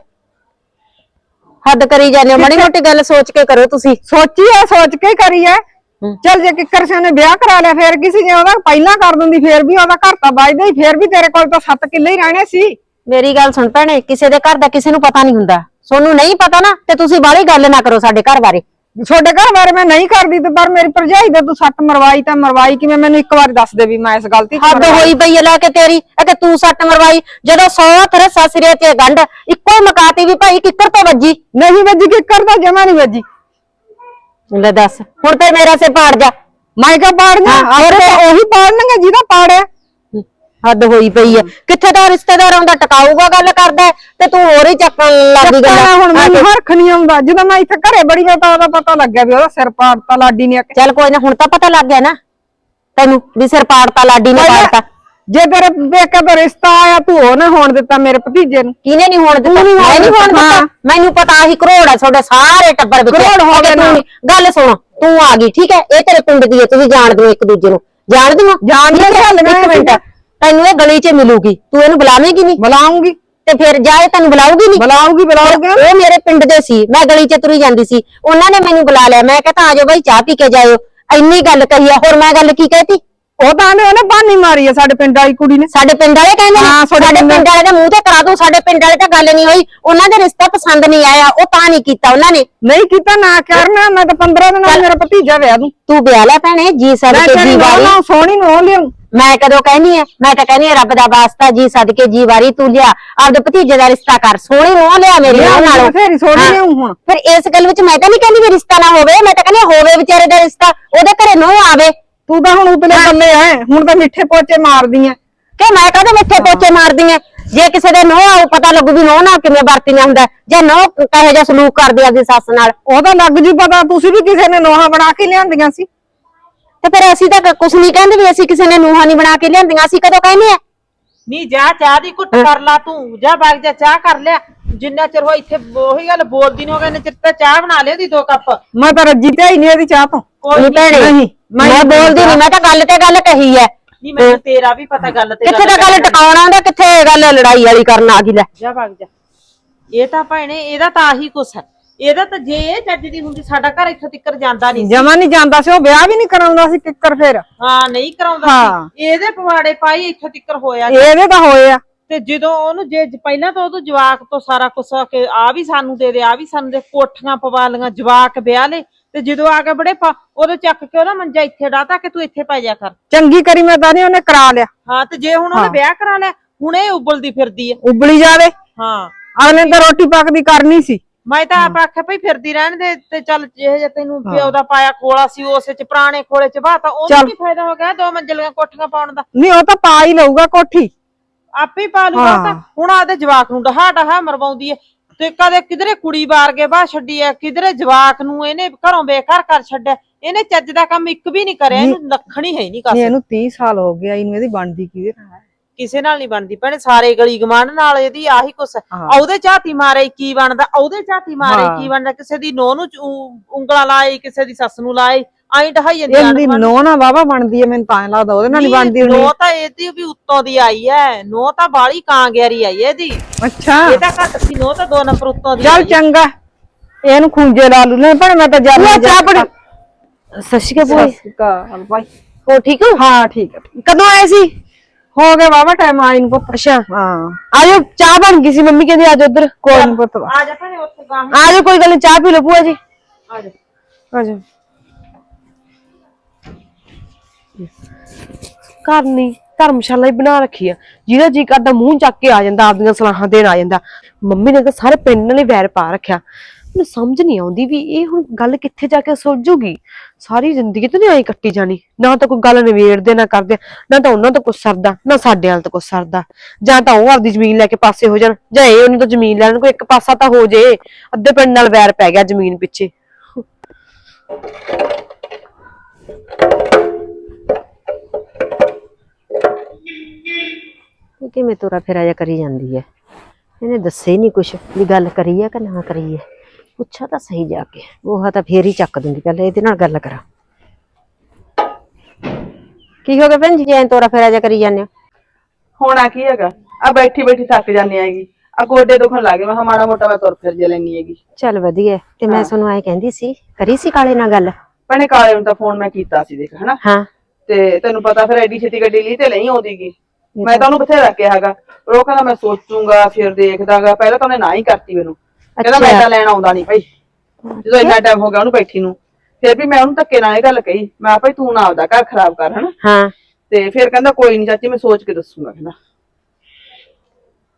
D: ਹੱਦ ਕਰੀ ਜਾਂਦੇ ਹੋ ਮਾੜੀ ਮੋਟੀ ਗੱਲ ਸੋਚ ਕੇ ਕਰੋ ਤੁਸੀਂ।
G: ਸੋਚੀ ਐ ਸੋਚ ਕੇ ਕਰੀ ਐ। ਚੱਲ ਜੇ ਕਿੱਕਰ ਸਿਆ ਨੇ ਵਿਆਹ ਕਰਾ ਲਿਆ ਫੇਰ ਕਿਸੇ ਨੇ ਉਹਦਾ ਪਹਿਲਾਂ ਕਰ ਦਿੰਦੀ ਫੇਰ ਵੀ ਉਹਦਾ ਘਰ ਤਾਂ ਵੱਜਦਾ ਹੀ ਫੇਰ ਵੀ ਤੇਰੇ ਕੋਲ ਤਾਂ 7 ਕਿੱਲੇ ਹੀ ਰਹਿਣੇ ਸੀ।
D: ਮੇਰੀ ਗੱਲ ਸੁਣ ਭੈਣੇ ਕਿਸੇ ਦੇ ਘਰ ਦਾ ਕਿਸੇ ਨੂੰ ਪਤਾ ਨਹੀਂ ਹੁੰਦਾ। ਸੋਨੂੰ ਨਹੀਂ ਪਤਾ ਨਾ ਤੇ ਤੁਸੀਂ ਬਾਹਲੀ ਗੱਲ ਨਾ ਕਰੋ ਸਾਡੇ ਘਰ ਬਾਰੇ।
G: ਤੁਹਾਡੇ ਘਰ ਬਾਰੇ ਮੈਂ ਨਹੀਂ ਕਰਦੀ ਤੇ ਪਰ ਮੇਰੀ ਭਰਜਾਈ ਦਾ ਤੂੰ ਸੱਟ ਮਰਵਾਈ ਤਾਂ ਮਰਵਾਈ ਕਿਵੇਂ? ਮੈਨੂੰ ਇੱਕ ਵਾਰ ਦੱਸ ਦੇ ਵੀ ਮੈਂ ਇਸ ਗਲਤੀ
D: ਹੱਦ। ਹੋਈ ਪਈ ਆ ਲੈ ਕੇ ਤੇਰੀ। ਇਹ ਕਿ ਤੂੰ ਸੱਟ ਮਰਵਾਈ ਜਦੋਂ ਸੌ ਤੇਰੇ ਸਸਰੇ ਤੇ ਗੰਢ ਇੱਕੋ ਮਕਾਤੀ ਵੀ ਭਾਈ ਕਿੱਕਰ ਤੋਂ ਵੱਜੀ।
G: ਨਹੀਂ ਵੱਜੀ ਕਿੱਕਰ ਤਾਂ ਜਮਾ ਨਹੀਂ ਵੱਜੀ।
D: ਲੈ ਦੱਸ ਹੁਣ ਤੇ ਮੇਰਾ ਸਿਰ ਪਾੜ ਜਾ।
G: ਮੈਂ ਕਿਹਾ ਪਾੜਨਾ? ਹੋਰ ਉਹੀ ਪਾੜਨਗੇ ਜਿਹਦਾ ਪਾੜਿਆ।
D: ਹੱਦ ਹੋਈ ਪਈ ਆ। ਕਿੱਥੇ ਦਾ ਰਿਸ਼ਤੇਦਾਰ ਆਉਂਦਾ ਟਕਾਊਗਾ ਗੱਲ ਕਰਦਾ ਹੈ, ਤੇ ਤੂੰ ਹੋਰ ਹੀ ਚੱਕਣ ਲੱਗੀ
G: ਚੱਕਾ
D: ਗੱਲ।
G: ਹੁਣ ਮੈਨੂੰ ਹਰਖ ਨਹੀਂ ਆਉਂਦਾ ਜਦੋਂ ਮੈਂ ਇੱਥੇ ਘਰੇ ਬੜੀ ਹਾਂ ਤਾਂ ਉਹਦਾ ਪਤਾ ਲੱਗਿਆ ਵੀ ਉਹਦਾ ਸਿਰ ਪਾੜਤਾ ਲਾਡੀ ਨੇ ਆ ਕੇ।
D: ਚੱਲ ਕੋਈ ਨਾ ਹੁਣ ਤਾਂ ਪਤਾ ਲੱਗ ਗਿਆ ਨਾ ਤੈਨੂੰ ਵੀ ਸਿਰ ਪਾੜਤਾ ਲਾਡੀ ਨੇ ਪਾੜਤਾ।
G: ਜੇ ਤੇਰੇ ਪੇਕੇ ਦਾ ਰਿਸ਼ਤਾ ਆਇਆ ਤੂੰ ਉਹ ਨਾ ਹੋਣ ਦਿੱਤਾ ਮੇਰੇ ਭਤੀਜੇ ਨੂੰ।
D: ਕਿਹਨੇ ਨਹੀਂ ਹੋਣ ਦਿੱਤਾ?
G: ਤੂੰ ਹੋਣ
D: ਮੈਂ ਨਹੀਂ ਹੋਣ
G: ਦਿੱਤਾ,
D: ਦਿੱਤਾ।
G: ਹਾਂ।
D: ਮੈਨੂੰ ਪਤਾ ਹੀ ਕਰੋੜ ਆ ਤੁਹਾਡੇ ਸਾਰੇ ਟੱਬਰ ਵਿੱਚ।
G: ਕਰੋੜ ਹੋ
D: ਤੇ
G: ਗਏ
D: ਤੂੰ
G: ਨਾ।
D: ਗੱਲ ਸੁਣ ਤੂੰ ਆ ਗਈ ਠੀਕ ਹੈ? ਇਹ ਤੇਰੇ ਪਿੰਡ ਦੀ ਹੈ ਤੁਸੀਂ ਜਾਣਦੇ ਹੋ ਇੱਕ ਦੂਜੇ ਨੂੰ। ਜਾਣਦੇ ਹੋ
G: ਜਾਣਦੇ
D: ਹੈ? ਇੱਕ ਮਿੰਟ। ਤੈਨੂੰ ਇਹ ਗਲੀ 'ਚ ਮਿਲੂਗੀ। ਤੂੰ ਇਹਨੂੰ ਬੁਲਾਵੇਂਗੀ ਨਹੀਂ?
G: ਬੁਲਾਉਂਗੀ।
D: ਤੇ ਫਿਰ ਜਾ ਇਹ ਤੈਨੂੰ ਬੁਲਾਊਗੀ ਨਹੀਂ?
G: ਬੁਲਾਉਂਗੀ ਬੁਲਾਉਂਗੀ
D: ਉਹ ਮੇਰੇ ਪਿੰਡ ਦੇ ਸੀ ਮੈਂ ਗਲੀ 'ਚ ਤੁਰੀ ਜਾਂਦੀ ਸੀ। ਉਹਨਾਂ ਨੇ ਮੈਨੂੰ ਬੁਲਾ ਲਿਆ। ਮੈਂ ਕਹਤਾ ਆਜੋ ਬਾਈ ਚਾਹ ਪੀ ਕੇ ਜਾਇਓ। ਇੰਨੀ ਗੱਲ ਕਹੀ ਆ ਹੋਰ ਮੈਂ ਗੱਲ ਕੀ ਕਹਿਤੀ?
G: ਉਹ ਤਾਂ ਆਂਦੇ ਉਹਨੇ ਬਾਨੀ ਮਾਰੀ ਆ ਸਾਡੇ ਪਿੰਡ ਵਾਲੀ ਕੁੜੀ ਨੇ।
D: ਸਾਡੇ ਪਿੰਡ ਵਾਲੇ ਕਹਿੰਦੇ ਨੇ ਸਾਡੇ
G: ਪਿੰਡ
D: ਵਾਲੇ ਦੇ ਮੂੰਹ ਤੇ ਕਰਾ ਦੂੰ ਸਾਡੇ ਪਿੰਡ ਵਾਲੇ ਤਾਂ ਗੱਲ ਨਹੀਂ ਹੋਈ। ਉਹਨਾਂ ਦੇ ਰਿਸ਼ਤਾ ਪਸੰਦ ਨਹੀਂ ਆਇਆ ਉਹ ਤਾਂ ਨਹੀਂ ਕੀਤਾ ਉਹਨਾਂ ਨੇ।
G: ਨਹੀਂ ਕੀਤਾ ਨਾ ਕਰਨਾ ਮੈਂ ਤਾਂ 15 ਦਿਨਾਂ ਮੇਰਾ ਭਤੀਜਾ ਵਿਆਹ ਦੂੰ।
D: ਤੂੰ ਵਿਆਹ ਲੈ ਭੈਣੇ ਜੀ
G: ਮੈਂ
D: ਕੇ ਜੀ
G: ਨਾਲ ਸੋਹਣੀ ਨੂੰ ਲਿਆਉਂ।
D: ਮੈਂ ਕਦੋਂ ਕਹਿਨੀ ਐ ਮੈਂ ਤਾਂ ਕਹਿਨੀ ਐ ਰੱਬ ਦਾ ਵਾਸਤਾ ਜੀ ਸਦਕੇ ਜੀ ਵਾਰੀ ਤੂੰ ਲਿਆ। ਆਪਦੇ ਭਤੀਜੇ ਦਾ ਰਿਸ਼ਤਾ ਕਰ ਸੋਹਣੀ ਨੂੰ ਲਿਆ ਮੇਰੀ ਨੂੰਹ ਨਾਲੋਂ।
G: ਬਥੇਰੀ ਸੋਹਣੀ। ਲਿਆਉਂ ਹੁਣ।
D: ਫਿਰ ਇਸ ਗੱਲ ਵਿੱਚ ਮੈਂ ਤਾਂ ਨਹੀਂ ਕਹਿੰਦੀ ਵੀ ਰਿਸ਼ਤਾ ਨਾ ਹੋਵੇ ਮੈਂ ਤਾਂ ਕਹਿੰਦੀ ਹੋਵੇ ਵਿਚਾਰੇ ਦਾ ਰਿਸ਼ਤਾ ਉਹਦੇ ਘਰੇ ਨੂੰ ਆਵੇ।
G: ਤੂੰ ਤਾਂ ਹੁਣ ਉਤਲੇ ਬੱਲੇ ਐ ਹੁਣ ਤਾਂ ਮਿੱਠੇ ਪੋਚੇ ਮਾਰਦੀ ਐ।
D: ਕਿ ਮੈਂ ਕਹਦੇ ਮਿੱਠੇ ਪੋਚੇ ਮਾਰਦੀ ਐ? ਜੇ ਕਿਸੇ ਦੇ ਨੋਹ ਆਉ ਪਤਾ ਲੱਗੂ ਵੀ ਨੋਹ ਨਾਲ ਕਿਵੇਂ ਵਰਤੀਆਂ ਹੁੰਦਾ ਜੇ ਨੋਹ ਕਹੇ ਜਿਹਾ ਸਲੂਕ ਕਰਦੀ ਆਪਦੀ ਸੱਸ ਨਾਲ।
G: ਉਹ ਤਾਂ ਲੱਗ ਜੂ ਪਤਾ ਤੁਸੀਂ ਵੀ ਕਿਸੇ ਨੇ ਨੋਹਾਂ ਬਣਾ ਕੇ ਲਿਆਂਦੀਆਂ ਸੀ।
D: ਤੇ ਫਿਰ ਅਸੀਂ ਤਾਂ ਕੁਝ ਨਹੀਂ ਕਹਿੰਦੇ ਵੀ ਅਸੀਂ ਕਿਸੇ ਨੇ ਨੂੰਹਾਂ ਨਹੀਂ ਬਣਾ ਕੇ ਲਿਆਂਦੀਆਂ ਅਸੀਂ ਕਦੋਂ ਕਹਿੰਦੇ ਆ?
H: ਨੀ ਜਾ ਚਾਹ ਦੀ ਘੁੱਟ ਕਰ ਲਾ ਤੂੰ ਜਾ ਬਾਗ ਜਾ ਚਾਹ ਕਰ ਲਿਆ। ਜਿੰਨਾ ਚਿਰ ਹੋ ਇੱਥੇ ਉਹੀ ਗੱਲ ਬੋਲਦੀ ਨਹੀਂ ਹੋ ਗਏ ਨੇ ਚਿਰ ਤਾਂ ਚਾਹ ਬਣਾ ਲਿਆ ਦੀ ਦੋ ਕੱਪ।
G: ਮੈਂ ਤਾਂ ਰੱਜੀ ਤੇ ਹੀ ਨਹੀਂ ਇਹਦੀ ਚਾਹ ਤੋਂ।
H: ਕੋਈ
D: ਨਹੀਂ ਭੈਣੇ
G: ਨਹੀਂ, ਮੈਂ
D: ਬੋਲਦੀ ਨਹੀਂ ਮੈਂ ਤਾਂ ਗੱਲ ਤੇ ਗੱਲ ਕਹੀ ਐ।
H: ਨਹੀਂ ਮੈਨੂੰ ਤੇਰਾ ਵੀ ਪਤਾ ਗੱਲ ਤੇ
D: ਕਿੱਥੇ ਤਾਂ ਗੱਲ ਟਿਕਾਉਣਾ ਹੁੰਦਾ ਕਿੱਥੇ ਗੱਲ ਲੜਾਈ ਵਾਲੀ ਕਰਨ ਆ ਗਈ ਲੈ।
H: ਜਾ ਬਾਗ ਜਾ। ਇਹ ਤਾਂ ਭੈਣੇ ਇਹਦਾ ਤਾਂ ਆਹੀ ਕੁਛ ਹੈ। ਇਹਦਾ ਤਾਂ ਜੇ ਇਹ ਚੱਜ ਦੀ ਹੁੰਦੀ ਸਾਡਾ ਘਰ ਇੱਥੋਂ ਤੱਕ ਜਾਂਦਾ ਨਹੀਂ
G: ਜਮਾ ਨਹੀਂ ਜਾਂਦਾ ਸੀ ਉਹ ਵਿਆਹ ਵੀ ਨਹੀਂ ਕਰਾਉਂਦਾ ਸੀ ਕਿੱਕਰ ਫੇਰ।
H: ਹਾਂ ਨਹੀਂ ਕਰਾਉਂਦਾ
G: ਹਾਂ।
H: ਸੀ ਇਹਦੇ ਪਵਾੜੇ ਪਾਈ ਇੱਥੋਂ ਤੱਕ ਹੋਇਆ
G: ਇਹਦੇ ਤਾਂ ਹੋਏ ਆ।
H: ਤੇ ਜਦੋਂ ਉਹਨੂੰ ਜੇ ਪਹਿਲਾਂ ਤਾਂ ਉਹਨੂੰ ਜਵਾਕ ਤੋਂ ਸਾਰਾ ਕੁਛ ਕਿ ਆ ਵੀ ਸਾਨੂੰ ਦੇ ਦੇ ਆ ਵੀ ਸਾਨੂੰ ਦੇ ਕੋਠੀਆਂ ਪਵਾ ਲੀਆਂ ਜਵਾਕ ਵਿਆਹ ਲੈ ਤੇ ਜਦੋਂ ਆ ਕੇ ਬੜੇ ਪਾ ਉਦੋਂ ਚੱਕ ਕੇ ਉਹਦਾ ਮੰਜਾ ਇੱਥੇ ਡਾਤਾ ਕਿ ਤੂੰ ਇੱਥੇ ਪੈ ਜਾ ਕਰ।
G: ਚੰਗੀ ਕਰੀ ਮੈਂ ਤਾਂ ਨਹੀਂ ਉਹਨੇ ਕਰਾ ਲਿਆ।
H: ਹਾਂ ਤੇ ਜੇ ਹੁਣ ਉਹਨੇ ਵਿਆਹ ਕਰਾ ਲਿਆ ਹੁਣ ਇਹ ਉਬਲਦੀ ਫਿਰਦੀ ਹੈ
G: ਉਬਲੀ ਜਾਵੇ।
H: ਹਾਂ।
G: ਅਗਲੇ ਨੇ ਤਾਂ ਰੋਟੀ ਪੱਕਦੀ ਕਰਨੀ ਸੀ।
H: ਮੈਂ ਤਾਂ ਆਪ ਆਖਿਆ ਭਈ ਫਿਰਦੀ ਰਹਿਣ ਦੇ ਤੇ ਚੱਲ ਜਿਹੇ ਜੇ ਤੈਨੂੰ ਪਿਓ ਦਾ ਪਾਇਆ ਖੋਲਾ ਸੀ ਉਸੇ ਚ ਪੁਰਾਣੇ ਖੋਲੇ ਚ ਬਾਤਾ ਉਹਨੂੰ। ਕੀ ਫਾਇਦਾ ਹੋ ਗਿਆ ਦੋ ਮੰਜ਼ਲੀਆਂ ਕੋਠੀਆਂ ਪਾਉਣ ਦਾ?
E: ਨਹੀਂ ਉਹ ਤਾਂ ਪਾ ਹੀ ਲਊਗਾ ਕੋਠੀ।
H: ਆਪੇ ਪਾ ਲੂਗਾ ਤਾਂ ਹੁਣ ਆਦੇ ਜਵਾਕ ਨੂੰ ਡਹਾ ਡਹਾ ਮਰਵਾਉਂਦੀ ਐ। ਤੇ ਕਦੇ ਕਿਧਰੇ ਕੁੜੀ ਬਾਰ ਕੇ ਬਾਹ ਛੱਡੀ ਐ ਕਿਧਰੇ ਜਵਾਕ ਨੂੰ ਇਹਨੇ ਘਰੋਂ ਬੇਘਰ ਕਰ ਛੱਡਿਆ। ਇਹਨੇ ਚੱਜ ਦਾ ਕੰਮ ਇੱਕ ਵੀ ਨਹੀਂ ਕਰਿਆ ਇਹਨੂੰ ਲੱਖਣੀ ਹੈ ਨਹੀਂ ਕਾਸੇ
E: ਇਹਨੂੰ 30 ਸਾਲ ਹੋ ਗਿਆ ਇਹਨੂੰ ਇਹਦੀ ਬਣਦੀ ਕਿਹਦੇ ਨਾਲ ਹੈ।
H: ਕਿਸੇ ਨਾਲ ਨਹੀਂ ਬਣਦੀ। ਭੈਣੇ ਸਾਰੇ ਗਲੀ ਗਮਾਨ ਨਾਲ ਇਹਦੀ ਆਹੀ ਕੁਛ। ਉਹਦੇ ਝਾਤੀ ਮਾਰੇ ਕੀ ਬਣਦਾ? ਉਹਦੇ ਝਾਤੀ ਮਾਰੇ। ਕੀ ਬਣਦਾ? ਕਿਸੇ ਦੀ ਨੋਹ ਨੂੰ ਉਂਗਲਾਂ ਲਾਈ ਕਿਸੇ ਦੀ ਸੱਸ ਨੂੰ ਲਾਈ ਆਈ ਢਹਾਈ ਜਾਂਦੀ
E: ਇਹਦੀ ਨੋ ਨਾ ਵਾਵਾ ਬਣਦੀ ਹੈ ਮੈਨੂੰ ਤਾਂ ਐਂ ਲੱਗਦਾ ਉਹਦੇ ਨਾਲ ਨਹੀਂ ਬਣਦੀ ਹੋਣੀ।
H: ਨੋ ਤਾਂ ਇਹਦੀ ਵੀ ਉੱਤੋਂ ਦੀ ਆਈ ਐ ਨੋ ਤਾਂ ਬਾਲੀ ਕਾਂਗਿਆਰੀ ਆਈ ਐ ਇਹਦੀ।
E: ਅੱਛਾ।
H: ਇਹ ਤਾਂ ਘੱਟ ਸੀ ਨੋ ਤਾਂ ਦੋ ਨੰਬਰ ਉੱਤੋਂ ਦੀ
E: ਚੱਲ
H: ਐ।
E: ਚੰਗਾ। ਇਹਨੂੰ ਖੁੰਝੇ ਲਾ ਲੂ। ਲੈ ਪਰ ਮੈਂ ਤਾਂ ਜਾ
I: ਲੈ ਚਾਹ ਬਣ। ਸਤਿ ਸ਼੍ਰੀ ਅਕਾਲ ਭੂਆ
E: ਕਾਲ ਭਾਈ।
I: ਹੋ ਠੀਕ ਹੋ?
E: ਹਾਂ ਠੀਕ ਹੈ।
I: ਕਦੋਂ ਆਏ ਸੀ?
E: ਹੋ ਗਿਆ ਵਾਵਾ ਟਾਈਮ ਆਈ ਨੂੰ ਪੁੱਤ।
I: ਅੱਛਾ।
E: ਹਾਂ।
I: ਆਜੋ ਚਾਹ ਬਣ ਗਈ ਸੀ ਮੰਮੀ ਕਹਿੰਦੀ ਆਜੋ ਉਧਰ
E: ਕੋਈ ਨਹੀਂ ਪੁੱਤ।
H: ਆ ਜਾ ਭੈਣੇ ਉੱਥੇ ਗਾਂ
I: ਆਜੋ ਕੋਈ ਗੱਲ ਨੀ ਚਾਹ ਪੀ ਲਓ ਭੂਆ ਜੀ।
H: ਆ ਜਾ।
I: ਆਜੋ ਘਰ ਨਹੀਂ ਧਰਮਸ਼ਾਲਾ ਹੀ ਬਣਾ ਰੱਖੀ ਆ। ਜਿਹਦਾ ਜੀ ਕਰਦਾ ਮੂੰਹ ਚੱਕ ਕੇ ਆ ਜਾਂਦਾ ਆਪਦੀਆਂ ਸਲਾਹਾਂ ਦੇਣ ਆ ਜਾਂਦਾ। ਮੰਮੀ ਨੇ ਤਾਂ ਸਾਰੇ ਪਿੰਡ ਨਾਲ ਹੀ ਵੈਰ ਪਾ ਰੱਖਿਆ। ਮੈਨੂੰ ਸਮਝ ਨਹੀਂ ਆਉਂਦੀ ਵੀ ਇਹ ਹੁਣ ਗੱਲ ਕਿੱਥੇ ਜਾ ਕੇ ਸੁਲਝੂਗੀ ਸਾਰੀ ਜ਼ਿੰਦਗੀ ਤਾਂ ਨਹੀਂ ਆਈ ਕੱਟੀ ਜਾਣੀ। ਨਾ ਤਾਂ ਕੋਈ ਗੱਲ ਨਿਬੇੜਦੇ, ਨਾ ਕਰਦੇ। ਨਾ ਤਾਂ ਉਹਨਾਂ ਤੋਂ ਕੁਛ ਸਰਦਾ, ਨਾ ਸਾਡੇ ਨਾਲ ਤਾਂ ਕੁਛ ਸਰਦਾ। ਜਾਂ ਤਾਂ ਉਹ ਆਪਦੀ ਜ਼ਮੀਨ ਲੈ ਕੇ ਪਾਸੇ ਹੋ ਜਾਣ। ਜਾਂ ਇਹ ਉਹਨਾਂ ਤੋਂ ਜ਼ਮੀਨ ਲੈਣ ਕੋਈ ਇੱਕ ਪਾਸਾ ਤਾਂ ਹੋ ਜੇ। ਅੱਧੇ ਪਿੰਡ ਨਾਲ ਵੈਰ ਪੈ ਗਿਆ ਜ਼ਮੀਨ ਪਿੱਛੇ।
D: ਇਹ ਕਿਵੇਂ ਤੋਰਾ ਫੇਰਾ ਜਿਹਾ ਕਰੀ ਜਾਂਦੀ ਹੈ ਇਹਨੇ ਦੱਸੇ ਨਹੀਂ ਕੁਛ ਵੀ ਗੱਲ ਕਰੀ ਹੈ ਕਿ ਨਾ ਕਰੀ ਹੈ ਪੁੱਛਾ ਤਾਂ ਸਹੀ ਜਾ ਕੇ। ਉਹ ਤਾਂ ਫੇਰ ਹੀ ਚੱਕ ਦੂੰਗੀ ਪਹਿਲਾਂ ਇਹਦੇ ਨਾਲ ਗੱਲ ਕਰਾਂ। ਕੀ ਹੋ ਗਿਆ ਭੈਣ ਜੀ ਐਂ ਤੋਰਾ ਫੇਰਾ ਜਿਹਾ ਕਰੀ ਜਾਂਦੇ ਹੋ?
J: ਹੋਣਾ ਕੀ ਹੈਗਾ? ਆ ਬੈਠੀ ਬੈਠੀ ਥੱਕ ਜਾਂਦੀ ਹੈਗੀ। ਆ ਗੋਡੇ ਦੁਖਣ ਲੱਗੇ ਮੈਂ ਕਿਹਾ ਮਾੜਾ ਮੋਟਾ ਮੈਂ ਤੁਰ ਫਿਰ ਜੇ ਲੈਣੀ ਹੈਗੀ।
D: ਚੱਲ ਵਧੀਆ ਤੇ ਮੈਂ ਤੁਹਾਨੂੰ ਐਂ ਕਹਿੰਦੀ ਸੀ ਕਰੀ ਸੀ ਕਾਲੇ ਨਾਲ ਗੱਲ?
J: ਭੈਣੇ ਕਾਲੇ ਨੂੰ ਤਾਂ ਫੋਨ ਮੈਂ ਕੀਤਾ ਸੀ ਦੇਖ ਹਨਾ?
D: ਹਾਂ।
J: ਤੇ ਤੈਨੂੰ ਪਤਾ ਫਿਰ ਐਡੀ ਛੇਤੀ ਗੱਡੀ ਲਈ ਤੇ ਨਹੀਂ ਆਉਂਦੀਗੀ ਮੈਂ ਤਾਂ ਉਹਨੂੰ ਬਥੇਰਾ ਕਿਹਾ ਹੈਗਾ। ਪਰ ਉਹ ਕਹਿੰਦਾ ਮੈਂ ਸੋਚੂਗਾ ਫਿਰ ਦੇਖਦਾਗਾ ਪਹਿਲਾਂ ਤਾਂ ਉਹਨੇ ਨਾ ਹੀ ਕਰਤੀ ਮੈਨੂੰ। ਕਹਿੰਦਾ ਮੈਂ ਤਾਂ ਲੈਣ ਆਉਂਦਾ ਨਹੀਂ ਭਾਈ। ਜਦੋਂ ਇੰਨਾ ਟਾਈਮ ਹੋ ਗਿਆ ਉਹਨੂੰ ਬੈਠੀ ਨੂੰ। ਫਿਰ ਵੀ ਮੈਂ ਉਹਨੂੰ ਧੱਕੇ ਨਾਲ ਇਹ ਗੱਲ ਕਹੀ ਮੈਂ ਕਿਹਾ ਭਾਈ ਤੂੰ ਨਾ ਆਪਦਾ ਘਰ ਖਰਾਬ ਕਰ ਹਨਾ?
D: ਹਾਂ।
J: ਤੇ ਫਿਰ ਕਹਿੰਦਾ ਕੋਈ ਨਹੀਂ ਚਾਚੀ ਮੈਂ ਸੋਚ ਕੇ ਦੱਸੂਗਾ ਕਹਿੰਦਾ।